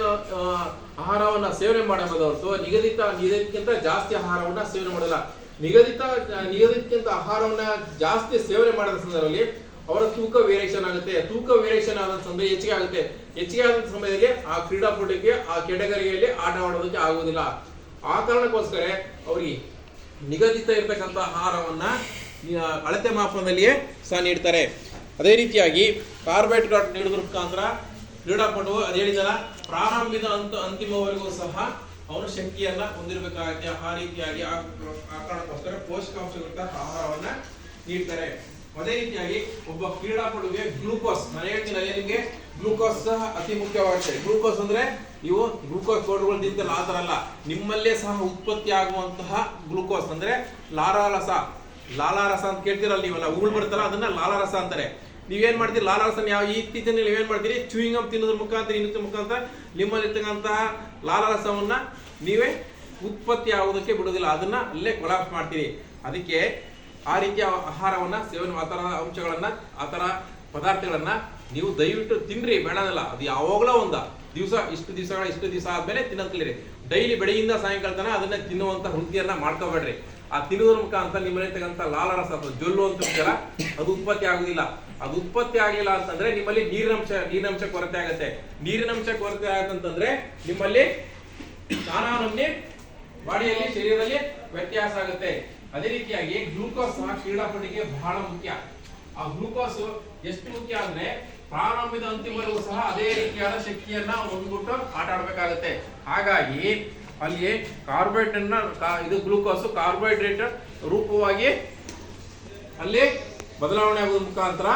ಆಹಾರವನ್ನು ಸೇವನೆ ಮಾಡಬಹುದು ಹೊರತು. ನಿಗದಿತ, ನಿಗದಿತಕ್ಕಿಂತ ಜಾಸ್ತಿ ಆಹಾರವನ್ನ ಸೇವನೆ ಮಾಡಲ್ಲ. ನಿಗದಿತ, ನಿಗದಿತಕ್ಕಿಂತ ಆಹಾರವನ್ನ ಜಾಸ್ತಿ ಸೇವನೆ ಮಾಡಿದ ಸಂದರ್ಭದಲ್ಲಿ ಅವರ ತೂಕ ವೇರಿಯೇಷನ್ ಆಗುತ್ತೆ. ತೂಕ ವೇರಿಯೇಷನ್ ಆದ ಸಂದರ್ಭ ಹೆಚ್ಚಿಗೆ ಆಗುತ್ತೆ. ಹೆಚ್ಚಿಗೆ ಆದ ಸಮಯದಲ್ಲಿ ಆ ಕ್ರೀಡಾಪಟುಗೆ ಆ ಕೆಟಗರಿಯಲ್ಲಿ ಆಟ ಆಡೋದಕ್ಕೆ ಆಗುವುದಿಲ್ಲ. ಆ ಕಾರಣಕ್ಕೋಸ್ಕರ ಅವರಿಗೆ ನಿಗದಿತ ಇರತಕ್ಕಂಥ ಆಹಾರವನ್ನ ಅಳತೆ ಮಾಪನದಲ್ಲಿಯೇ ಸಹ ನೀಡ್ತಾರೆ. ಅದೇ ರೀತಿಯಾಗಿ ಕಾರ್ಬೋಹೈಡ್ರೇಟ್ ನೀಡುವುದ್ರ ಮುಖಾಂತರ ಕ್ರೀಡಾಪಟು ಅದು ಹೇಳಿದಲ್ಲ, ಪ್ರಾರಂಭದ ಅಂತ, ಅಂತಿಮವರೆಗೂ ಸಹ ಅವನು ಶಕ್ತಿಯನ್ನ ಹೊಂದಿರಬೇಕಾಗುತ್ತೆ. ಆ ರೀತಿಯಾಗಿ ಆ ಕಾರಣಕ್ಕೋಸ್ಕರ ಪೋಷಕಾಂಶಯುಕ್ತ ಆಹಾರವನ್ನ ನೀಡ್ತಾರೆ. ಅದೇ ರೀತಿಯಾಗಿ ಒಬ್ಬ ಕ್ರೀಡಾಪಟುಗೆ ಗ್ಲೂಕೋಸ್ ನಾನು ಹೇಳ್ತೀನಿ ನಿಮಗೆ ಗ್ಲೂಕೋಸ್ ಸಹ ಅತಿ ಮುಖ್ಯವಾಗುತ್ತೆ. ಗ್ಲೂಕೋಸ್ ಅಂದ್ರೆ ನೀವು ಗ್ಲೂಕೋಸ್ ಪೌಡರ್ಗಳಿಂದ ಆ ಥರ ಅಲ್ಲ. ನಿಮ್ಮಲ್ಲೇ ಸಹ ಉತ್ಪತ್ತಿ ಆಗುವಂತಹ ಗ್ಲೂಕೋಸ್ ಅಂದ್ರೆ ಲಾಲಾರಸ. ಲಾಲಾರಸ ಅಂತ ಕೇಳ್ತಿರಲ್ಲ ನೀವೆಲ್ಲ, ಉಗುಳು ಬರುತ್ತಲ್ಲ ಅದನ್ನ ಲಾಲಾರಸ ಅಂತಾರೆ. ನೀವೇನ್ ಮಾಡ್ತೀರಿ, ಲಾಲಾರಸನ ಯಾವ ಈ ಇತ್ತೀಚಿನ ನೀವೇನ್ ಮಾಡ್ತೀರಿ ಚೂಯಿಂಗ್ ಅಪ್ ತಿನ್ನೋದ್ರ ಮುಖಾಂತರ ಇನ್ನೊಂದ್ರ ಮುಖಾಂತರ ನಿಮ್ಮಲ್ಲಿರ್ತಕ್ಕಂತಹ ಲಾಲಾರಸವನ್ನ ನೀವೇ ಉತ್ಪತ್ತಿ ಆಗೋದಕ್ಕೆ ಬಿಡೋದಿಲ್ಲ ಅದನ್ನ ಅಲ್ಲೇ ಕೊಲಾಪ್ಸ್ ಮಾಡ್ತೀರಿ. ಅದಕ್ಕೆ ಆ ರೀತಿಯ ಆಹಾರವನ್ನ, ಸೇವನೆ ಆ ಥರ ಅಂಶಗಳನ್ನ, ಆ ಥರ ಪದಾರ್ಥಗಳನ್ನ ನೀವು ದಯವಿಟ್ಟು ತಿನ್ರಿ ಬೇಡದಲ್ಲ ಅದು ಯಾವಾಗಲೂ ಒಂದ. ದಿವಸ, ಇಷ್ಟು ದಿವಸಗಳ ಇಷ್ಟು ದಿವಸ ಆದ್ಮೇಲೆ ರೀ ಡೈಲಿ ಬೆಳೆಯಿಂದ ಸಾಯಂಕಾಲ ತನಕ ಅದನ್ನ ತಿನ್ನುವಂತ ವೃತ್ತಿಯನ್ನ ಮಾಡ್ಕೋಬೇಡ್ರಿ. ಆ ತಿನ್ನುವುದ್ರ ಮುಖಾಂತರ ನಿಮ್ಮಲ್ಲಿ ತಗಂತ ಲಾಲರಸ ಅಥವಾ ಜೊಲ್ಲು ಅಂತ ಅಂತೀರ ಅದು ಉತ್ಪತ್ತಿ ಆಗುದಿಲ್ಲ. ಅದು ಉತ್ಪತ್ತಿ ಆಗಲಿಲ್ಲ ಅಂತಂದ್ರೆ ನಿಮ್ಮಲ್ಲಿ ನೀರಿನಂಶ ನೀರಿನಂಶ ಕೊರತೆ ಆಗುತ್ತೆ. ನೀರಿನಂಶ ಕೊರತೆ ಆಗತ್ತಂತಂದ್ರೆ ನಿಮ್ಮಲ್ಲಿ ನಾನಾನಮ್ನಿ ಬಾಡಿಯಲ್ಲಿ, ಶರೀರದಲ್ಲಿ ವ್ಯತ್ಯಾಸ ಆಗುತ್ತೆ. ಅದೇ ರೀತಿಯಾಗಿ ಗ್ಲೂಕೋಸ್ ಸಹ ಕ್ರೀಡಾಪಟುಗೆ ಬಹಳ ಮುಖ್ಯ. ಆ ಗ್ಲೂಕೋಸ್ ಎಷ್ಟು ಮುಖ್ಯ ಅಂದ್ರೆ ಪ್ರಾರಂಭದ ಅಂತಿಮವರೆಗೂ ಸಹ ಅದೇ ರೀತಿಯಾದ ಶಕ್ತಿಯನ್ನ ಹೊಂದ್ಬಿಟ್ಟು ಆಟ ಆಡ್ಬೇಕಾಗತ್ತೆ. ಹಾಗಾಗಿ ಅಲ್ಲಿ ಕಾರ್ಬೋಹೈಡ್ರೇಟ್ ಇದು ಗ್ಲೂಕೋಸ್ ಕಾರ್ಬೋಹೈಡ್ರೇಟ್ ರೂಪವಾಗಿ ಅಲ್ಲಿ ಬದಲಾವಣೆ ಆಗೋದ್ರ ಮುಖಾಂತರ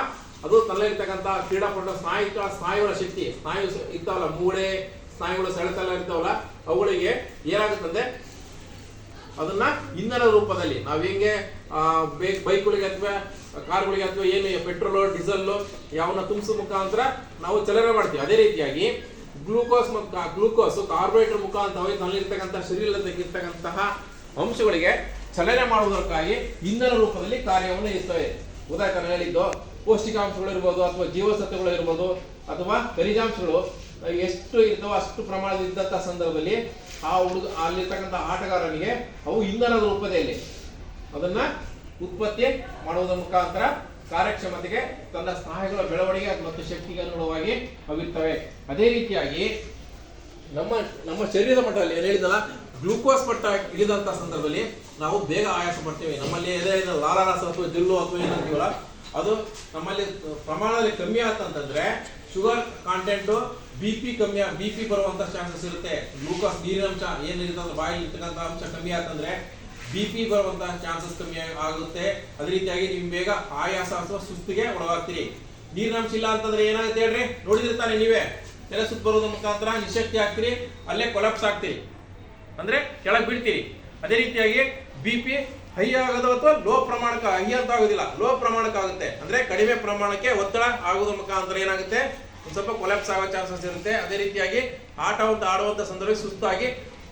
ಅದು ತನ್ನಲ್ಲಿರ್ತಕ್ಕಂಥ ಕ್ರೀಡಾಪಟು ಸ್ನಾಯು ಸ್ನಾಯುಗಳ ಶಕ್ತಿ, ಸ್ನಾಯು ಇರ್ತಾವಲ್ಲ, ಮೂಳೆ, ಸ್ನಾಯುಗಳು ಸೆಳೆತ ಎಲ್ಲ ಇರ್ತಾವಲ್ಲ, ಅವುಗಳಿಗೆ ಏನಾಗುತ್ತಂದ್ರೆ ಅದನ್ನ ಇಂಧನ ರೂಪದಲ್ಲಿ, ನಾವ್ ಹೆಂಗೆ ಬೈಕ್ಗಳಿಗೆ ಅಥವಾ ಕಾರ್ಗಳಿಗೆ ಅಥವಾ ಏನು, ಪೆಟ್ರೋಲು ಡೀಸೆಲ್ ಯಾವನ್ನ ತುಂಬಿಸೋ ಮುಖಾಂತರ ನಾವು ಚಲನೆ ಮಾಡ್ತೀವಿ. ಅದೇ ರೀತಿಯಾಗಿ ಗ್ಲೂಕೋಸ್ ಮತ್ತು ಗ್ಲೂಕೋಸ್ ಕಾರ್ಬೋಹೈಡ್ರೇಟ್ ಮುಖಾಂತರವಾಗಿ ನಲ್ಲಿರ್ತಕ್ಕಂಥ ಶರೀರದಲ್ಲಿರ್ತಕ್ಕಂತಹ ಅಂಶಗಳಿಗೆ ಚಲನೆ ಮಾಡುವುದಕ್ಕಾಗಿ ಇಂಧನ ರೂಪದಲ್ಲಿ ಕಾರ್ಯವನ್ನು ಇರ್ತವೆ. ಉದಾಹರಣೆ ಹೇಳಿದ್ದು, ಪೌಷ್ಟಿಕಾಂಶಗಳು ಇರ್ಬೋದು ಅಥವಾ ಜೀವಸತ್ವಗಳು ಇರ್ಬೋದು ಅಥವಾ ಖನಿಜಾಂಶಗಳು, ಎಷ್ಟು ಇರ್ತವೋ ಅಷ್ಟು ಪ್ರಮಾಣದ ಇದ್ದಂಥ ಸಂದರ್ಭದಲ್ಲಿ ಆ ಹುಡುಗ ಅಲ್ಲಿರ್ತಕ್ಕಂಥ ಆಟಗಾರನಿಗೆ ಅವು ಇಂಧನದ ರೂಪದಲ್ಲಿ. ಅದನ್ನ ಉತ್ಪತ್ತಿ ಮಾಡುವುದರ ಮುಖಾಂತರ ಕಾರ್ಯಕ್ಷಮತೆಗೆ ತನ್ನ ಸ್ನಾಯುಗಳ ಬೆಳವಣಿಗೆ ಮತ್ತು ಶಕ್ತಿಗೆ ಅನುಗುಣವಾಗಿ ಅವಿರ್ತವೆ. ಅದೇ ರೀತಿಯಾಗಿ ನಮ್ಮ ನಮ್ಮ ಶರೀರದ ಮಟ್ಟದಲ್ಲಿ ಏನು ಹೇಳಿದಲ್ಲ ಗ್ಲೂಕೋಸ್ ಮಟ್ಟ ಇಳಿದಂತ ಸಂದರ್ಭದಲ್ಲಿ ನಾವು ಬೇಗ ಆಯಾಸ ಪಡ್ತೇವೆ ನಮ್ಮಲ್ಲಿ ಎದೆ ಲಾಲಾರಸ ಅಥವಾ ಜಿಲ್ಲು ಅಥವಾ ಏನಂತೀವಲ್ಲ ಅದು ನಮ್ಮಲ್ಲಿ ಪ್ರಮಾಣದಲ್ಲಿ ಕಮ್ಮಿ ಆತಂತಂದ್ರೆ ಶುಗರ್ ಕಾಂಟೆಂಟು ಬಿ ಪಿ ಕಮ್ಮಿ ಬಿ ಪಿ ಬರುವಂತ ಚಾನ್ಸಸ್ ಇರುತ್ತೆ. ಗ್ಲೂಕೋಸ್ ನೀರಿನ ಅಂಶ ಏನಿರುತ್ತೆ ಬಾಯಿ ಇರ್ತಕ್ಕಂಥ ಅಂಶ ಕಮ್ಮಿ ಆತಂದ್ರೆ ಬಿ ಪಿ ಬರುವಂತಹ ಚಾನ್ಸಸ್ ಕಮ್ಮಿ ಆಗುತ್ತೆ. ಅದೇ ರೀತಿಯಾಗಿ ನಿಮ್ ಬೇಗ ಆಯಾಸ ಅಥವಾ ಸುಸ್ತಿಗೆ ಒಳಗಾಗ್ತೀರಿ. ನೀರಿನ ಅಂಶ ಇಲ್ಲ ಅಂತಂದ್ರೆ ಏನಾಗುತ್ತೆ ಹೇಳ್ರಿ? ನೋಡಿದ್ರೆ ತಾನೆ ನೀವೇ. ನೆಲ ಸುತ್ತ ಬರೋದ್ರ ಮುಖಾಂತರ ನಿಶಕ್ತಿ ಆಗ್ತೀರಿ, ಅಲ್ಲೇ ಕೊಲಾಪ್ಸ್ ಆಗ್ತೀರಿ. ಅಂದ್ರೆ ಕೆಳಗೆ ಬೀಳ್ತೀರಿ. ಅದೇ ರೀತಿಯಾಗಿ ಬಿ ಪಿ ಹೈ ಆಗೋದು ಅಥವಾ ಲೋ ಪ್ರಮಾಣಕ್ಕೆ ಹೈ ಅಂತ ಆಗೋದಿಲ್ಲ. ಲೋ ಪ್ರಮಾಣಕ್ಕೆ ಆಗುತ್ತೆ. ಅಂದ್ರೆ ಕಡಿಮೆ ಪ್ರಮಾಣಕ್ಕೆ ಒತ್ತಡ ಆಗೋದ್ರ ಮುಖಾಂತರ ಏನಾಗುತ್ತೆ? ಸ್ವಲ್ಪ ಕೊಲಾಪ್ಸ್ ಆಗೋ ಚಾನ್ಸಸ್ ಇರುತ್ತೆ. ಅದೇ ರೀತಿಯಾಗಿ ಆಟವಂತ ಆಡುವಂತ ಸಂದರ್ಭ ಸುಸ್ತಾಗಿ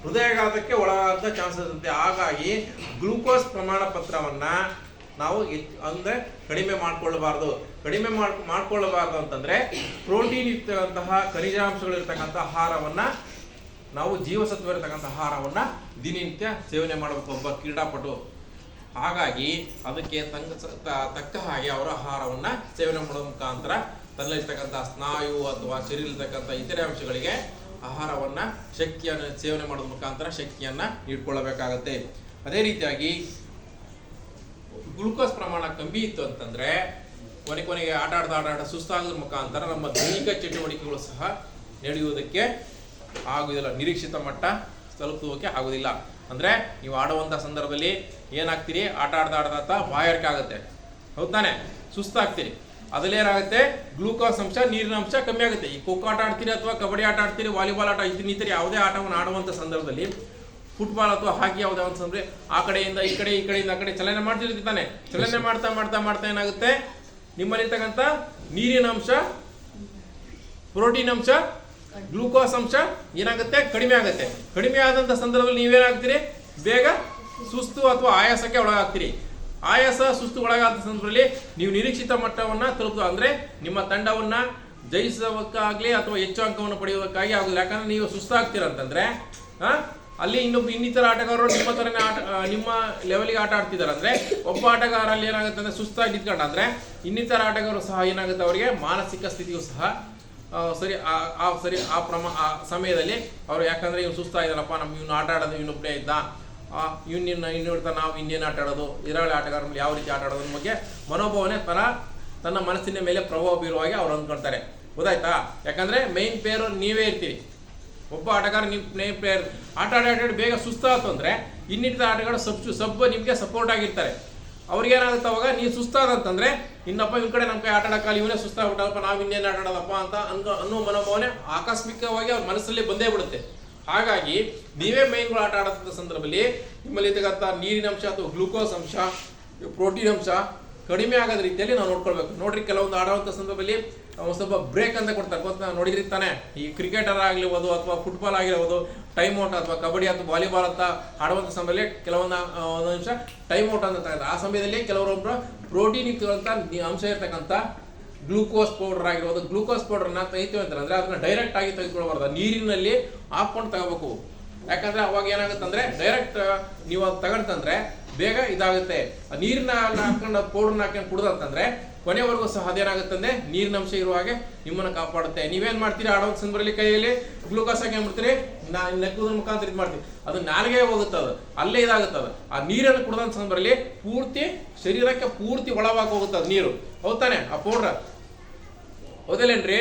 ಹೃದಯಾಘಾತಕ್ಕೆ ಒಳಗಾದ ಚಾನ್ಸಸ್ ಇರುತ್ತೆ. ಹಾಗಾಗಿ ಗ್ಲೂಕೋಸ್ ಪ್ರಮಾಣ ಪತ್ರವನ್ನು ನಾವು ಹೆಚ್ಚು- ಅಂದರೆ ಕಡಿಮೆ ಮಾಡಿಕೊಳ್ಳಬಾರ್ದು ಕಡಿಮೆ ಮಾಡ್ ಮಾಡಿಕೊಳ್ಳಬಾರ್ದು ಅಂತಂದರೆ ಪ್ರೋಟೀನ್ ಇರ್ತಕ್ಕಂತಹ ಖನಿಜಾಂಶಗಳಿರ್ತಕ್ಕಂಥ ಆಹಾರವನ್ನು ನಾವು ಜೀವಸತ್ವ ಇರತಕ್ಕಂಥ ಆಹಾರವನ್ನು ದಿನನಿತ್ಯ ಸೇವನೆ ಮಾಡಬೇಕು ಒಬ್ಬ ಕ್ರೀಡಾಪಟು. ಹಾಗಾಗಿ ಅದಕ್ಕೆ ತಂಗ ತಕ್ಕ ಹಾಗೆ ಅವರ ಆಹಾರವನ್ನು ಸೇವನೆ ಮಾಡೋ ಮುಖಾಂತರ ತನ್ನಲ್ಲಿರ್ತಕ್ಕಂಥ ಸ್ನಾಯು ಅಥವಾ ಶರೀರದಕ್ಕಂಥ ಇತರೆ ಅಂಶಗಳಿಗೆ ಆಹಾರವನ್ನ ಶಕ್ತಿಯನ್ನು ಸೇವನೆ ಮಾಡೋದ್ರ ಮುಖಾಂತರ ಶಕ್ತಿಯನ್ನ ಇಟ್ಕೊಳ್ಳಬೇಕಾಗತ್ತೆ ಅದೇ ರೀತಿಯಾಗಿ ಗ್ಲುಕೋಸ್ ಪ್ರಮಾಣ ಕಮ್ಮಿ ಇತ್ತು ಅಂತಂದ್ರೆ ಕೊನೆ ಕೊನೆಗೆ ಆಟ ಆಡ್ದ ಆಟ ಆಡ ಸುಸ್ತಾಗೋದ್ರ ಮುಖಾಂತರ ನಮ್ಮ ದೈಹಿಕ ಚಟುವಟಿಕೆಗಳು ಸಹ ನಡೆಯುವುದಕ್ಕೆ ಆಗುವುದಿಲ್ಲ. ನಿರೀಕ್ಷಿತ ಮಟ್ಟ ತಲುಪುವುದಕ್ಕೆ ಆಗೋದಿಲ್ಲ ಅಂದ್ರೆ ನೀವು ಆಡುವಂತ ಸಂದರ್ಭದಲ್ಲಿ ಏನಾಗ್ತೀರಿ? ಆಟ ಆಡ್ದ ಆಡ್ದಾತ ಬಾಯಾರಿಕೆ ಆಗುತ್ತೆ. ಹೌದ್ ತಾನೆ? ಸುಸ್ತಾಗ್ತೀರಿ. ಅದ್ರಲ್ಲಿ ಏನಾಗುತ್ತೆ? ಗ್ಲೂಕೋಸ್ ಅಂಶ, ನೀರಿನ ಅಂಶ ಕಮ್ಮಿ ಆಗುತ್ತೆ. ಈ ಖೋಖೋ ಆಟ ಆಡ್ತೀರಿ ಅಥವಾ ಕಬಡ್ಡಿ ಆಟ ಆಡ್ತೀರಿ, ವಾಲಿಬಾಲ್ ಆಟ ಥರ ಯಾವುದೇ ಆಟವನ್ನು ಆಡುವಂಥ ಸಂದರ್ಭದಲ್ಲಿ ಫುಟ್ಬಾಲ್ ಅಥವಾ ಹಾಕಿ ಯಾವುದೇ ಅಂತಂದ್ರೆ ಆ ಕಡೆಯಿಂದ, ಈ ಕಡೆ, ಈ ಕಡೆಯಿಂದ, ಆ ಕಡೆ ಚಲನೆ ಮಾಡ್ತಿರ್ತಾನೆ ತಾನೆ? ಚಲನೆ ಮಾಡ್ತಾ ಮಾಡ್ತಾ ಮಾಡ್ತಾ ಏನಾಗುತ್ತೆ? ನಿಮ್ಮಲ್ಲಿರ್ತಕ್ಕಂಥ ನೀರಿನ ಅಂಶ, ಪ್ರೋಟೀನ್ ಅಂಶ, ಗ್ಲೂಕೋಸ್ ಅಂಶ ಏನಾಗುತ್ತೆ? ಕಡಿಮೆ ಆಗುತ್ತೆ. ಕಡಿಮೆ ಆದಂಥ ಸಂದರ್ಭದಲ್ಲಿ ನೀವೇನಾಗ್ತೀರಿ? ಬೇಗ ಸುಸ್ತು ಅಥವಾ ಆಯಾಸಕ್ಕೆ ಒಳಗಾಗ್ತೀರಿ. ಆಯಾಸ ಸುಸ್ತು ಒಳಗಾದ ಸಂದರ್ಭದಲ್ಲಿ ನೀವು ನಿರೀಕ್ಷಿತ ಮಟ್ಟವನ್ನ ತಲುಪ ಅಂದ್ರೆ ನಿಮ್ಮ ತಂಡವನ್ನ ಜಯಿಸೋದಕ್ಕಾಗ್ಲಿ ಅಥವಾ ಹೆಚ್ಚು ಅಂಕವನ್ನು ಪಡೆಯುವುದಕ್ಕಾಗಿ ಆಗುದಿಲ್ಲ. ಯಾಕಂದ್ರೆ ನೀವು ಸುಸ್ತಾಗ್ತೀರ ಅಂತಂದ್ರೆ ಅಲ್ಲಿ ಇನ್ನೊಬ್ಬ ಇನ್ನಿತರ ಆಟಗಾರರು ನಿಮ್ಮ ತರನೇ ಆಟ ನಿಮ್ಮ ಲೆವೆಲ್ಗೆ ಆಟ ಆಡ್ತಿದ್ದಾರೆ ಅಂದ್ರೆ ಒಬ್ಬ ಆಟಗಾರ ಅಲ್ಲಿ ಏನಾಗುತ್ತೆ ಅಂದ್ರೆ ಸುಸ್ತಾಗಿ ನಿಂತ್ಕೊಂಡ ಅಂದ್ರೆ ಇನ್ನಿತರ ಆಟಗಾರರು ಸಹ ಏನಾಗುತ್ತೆ ಅವರಿಗೆ ಮಾನಸಿಕ ಸ್ಥಿತಿಯು ಸಹ ಸರಿ, ಆ ಆ, ಸರಿ, ಆ ಪ್ರಮ, ಆ ಸಮಯದಲ್ಲಿ ಅವರು ಯಾಕಂದ್ರೆ ಇವ್ನು ಸುಸ್ತಾಗಿದ್ದಾರಪ್ಪ ನಮ್ಮ ಇವ್ನು ಆಟ ಆಡೋದು ಇವನೊಬ್ಬನೇ ಇದ್ದ ಇವನ್ನ ಇನ್ನು ಇರ್ತಾ ನಾವು ಇನ್ನೇನು ಆಟ ಆಡೋದು ಇರಾಳಿ ಆಟಗಾರ ಯಾವ ರೀತಿ ಆಟ ಆಡೋದ್ರ ಬಗ್ಗೆ ಮನೋಭಾವನೆ ತರ ತನ್ನ ಮನಸ್ಸಿನ ಮೇಲೆ ಪ್ರಭಾವ ಬೀರುವ ಹಾಗೆ ಅವ್ರು ಅಂದ್ಕೊಳ್ತಾರೆ. ಗೊತ್ತಾಯ್ತಾ? ಯಾಕಂದ್ರೆ ಮೈನ್ ಪ್ಲೇಯರ್ ನೀವೇ ಇರ್ತೀರಿ. ಒಬ್ಬ ಆಟಗಾರ ನೀವು ಮೇನ್ ಪ್ಲೇಯರ್ ಆಟ ಆಡಿ ಆಟ ಆಡಿ ಬೇಗ ಸುಸ್ತಾಯ್ತು ಅಂದರೆ ಇನ್ನಿಟ್ಟ ಆಟಗಾರ ಸಬ್ ಸಬ್ ನಿಮಗೆ ಸಪೋರ್ಟ್ ಆಗಿರ್ತಾರೆ. ಅವ್ರಿಗೆ ಏನಾಗುತ್ತೆ ಅವಾಗ ನೀವು ಸುಸ್ತಾದಂತಂದ್ರೆ ಇನ್ನಪ್ಪ ಇವ್ನ ಕಡೆ ನಮ್ಮ ಕೈ ಆಟ ಆಡಕ್ಕಲ್ಲ ಇವನೇ ಸುಸ್ತಾಗ್ಬಿಟ್ಟಪ್ಪ ನಾವು ಇನ್ನೇನು ಆಟ ಆಡೋದಪ್ಪ ಅಂತ ಅನ್ನೋ ಮನೋಭಾವನೆ ಆಕಸ್ಮಿಕವಾಗಿ ಅವ್ರ ಮನಸ್ಸಲ್ಲಿ ಬಂದೇ ಬಿಡುತ್ತೆ. ಹಾಗಾಗಿ ನೀವೇ ಮೈನ್ಗಳು ಆಟ ಆಡುವಂಥ ಸಂದರ್ಭದಲ್ಲಿ ನಿಮ್ಮಲ್ಲಿ ಇರ್ತಕ್ಕಂಥ ನೀರಿನ ಅಂಶ ಅಥವಾ ಗ್ಲೂಕೋಸ್ ಅಂಶ ಪ್ರೋಟೀನ್ ಅಂಶ ಕಡಿಮೆ ಆಗದ ರೀತಿಯಲ್ಲಿ ನಾವು ನೋಡ್ಕೊಳ್ಬೇಕು. ನೋಡ್ರಿ, ಕೆಲವೊಂದು ಆಡುವಂಥ ಸಂದರ್ಭದಲ್ಲಿ ಒಂದು ಸ್ವಲ್ಪ ಬ್ರೇಕ್ ಅಂತ ಕೊಡ್ತಾರೆ. ಗೊತ್ತಾ? ನೋಡಿದ್ರಿ ತಾನೆ? ಈ ಕ್ರಿಕೆಟರ್ ಆಗಿರ್ಬೋದು ಅಥವಾ ಫುಟ್ಬಾಲ್ ಆಗಿರ್ಬೋದು ಟೈಮ್ ಔಟ್ ಅಥವಾ ಕಬಡ್ಡಿ ಅಥವಾ ವಾಲಿಬಾಲ್ ಅಂತ ಆಡುವಂಥ ಸಮಯದಲ್ಲಿ ಕೆಲವೊಂದು ಒಂದು ನಿಮಿಷ ಟೈಮ್ ಔಟ್ ಅಂತ ಆ ಸಮಯದಲ್ಲಿ ಕೆಲವರೊಬ್ಬರು ಪ್ರೋಟೀನ್ ಇರ್ತಕ್ಕಂಥ ಅಂಶ ಇರ್ತಕ್ಕಂಥ ಗ್ಲೂಕೋಸ್ ಪೌಡರ್ ಆಗಿರ್ಬೋದು, ಗ್ಲೂಕೋಸ್ ಪೌಡರ್ನ ತೆಗಿತೀವಿ ಅಂತಾರೆ. ಅಂದ್ರೆ ಅದನ್ನ ಡೈರೆಕ್ಟ್ ಆಗಿ ತೆಗೆದುಕೊಳ್ಬಾರ್ದು. ನೀರಿನಲ್ಲಿ ಹಾಕೊಂಡು ತಗೋಬೇಕು. ಯಾಕಂದ್ರೆ ಅವಾಗ ಏನಾಗುತ್ತೆ ಅಂದ್ರೆ ಡೈರೆಕ್ಟ್ ನೀವು ಅದು ತಗೊಂಡ್ತಂದ್ರೆ ಬೇಗ ಇದಾಗುತ್ತೆ. ಆ ನೀರಿನ ಹಾಕೊಂಡು ಪೌಡರ್ನ ಹಾಕೊಂಡು ಕುಡ್ದಂತಂದ್ರೆ ಕೊನೆವರೆಗೂ ಸಹ ಅದೇನಾಗುತ್ತೆ ಅಂದ್ರೆ ನೀರಿನ ಅಂಶ ಇರುವ ಹಾಗೆ ನಿಮ್ಮನ್ನು ಕಾಪಾಡುತ್ತೆ. ನೀವೇನ್ ಮಾಡ್ತೀರಿ? ಆಡೋ ಸಂದರ್ಭದಲ್ಲಿ ಕೈಯಲ್ಲಿ. ಗ್ಲೂಕೋಸ್ ಹಾಕಿ ಬಿಡ್ತೀರಿ ನಾ ನೆಕ್ಕುದ್ರ ಮುಖಾಂತರ ಇದು ಮಾಡ್ತೀವಿ. ಅದು ನಾಲ್ಗೆ ಹೋಗುತ್ತೆ ಅದು. ಅಲ್ಲೇ ಇದಾಗುತ್ತೆ ಅದು. ಆ ನೀರನ್ನು ಕುಡ್ದಂತ ಸಂದರ್ಭದಲ್ಲಿ ಪೂರ್ತಿ ಶರೀರಕ್ಕೆ ಪೂರ್ತಿ ಒಳವಾಗಿ ಹೋಗುತ್ತೆ ಅದು ನೀರು. ಹೌದಾನೆ ಆ ಪೌಡ್ರ್. ಹೌದಲ್ಲೇನ್ರಿ?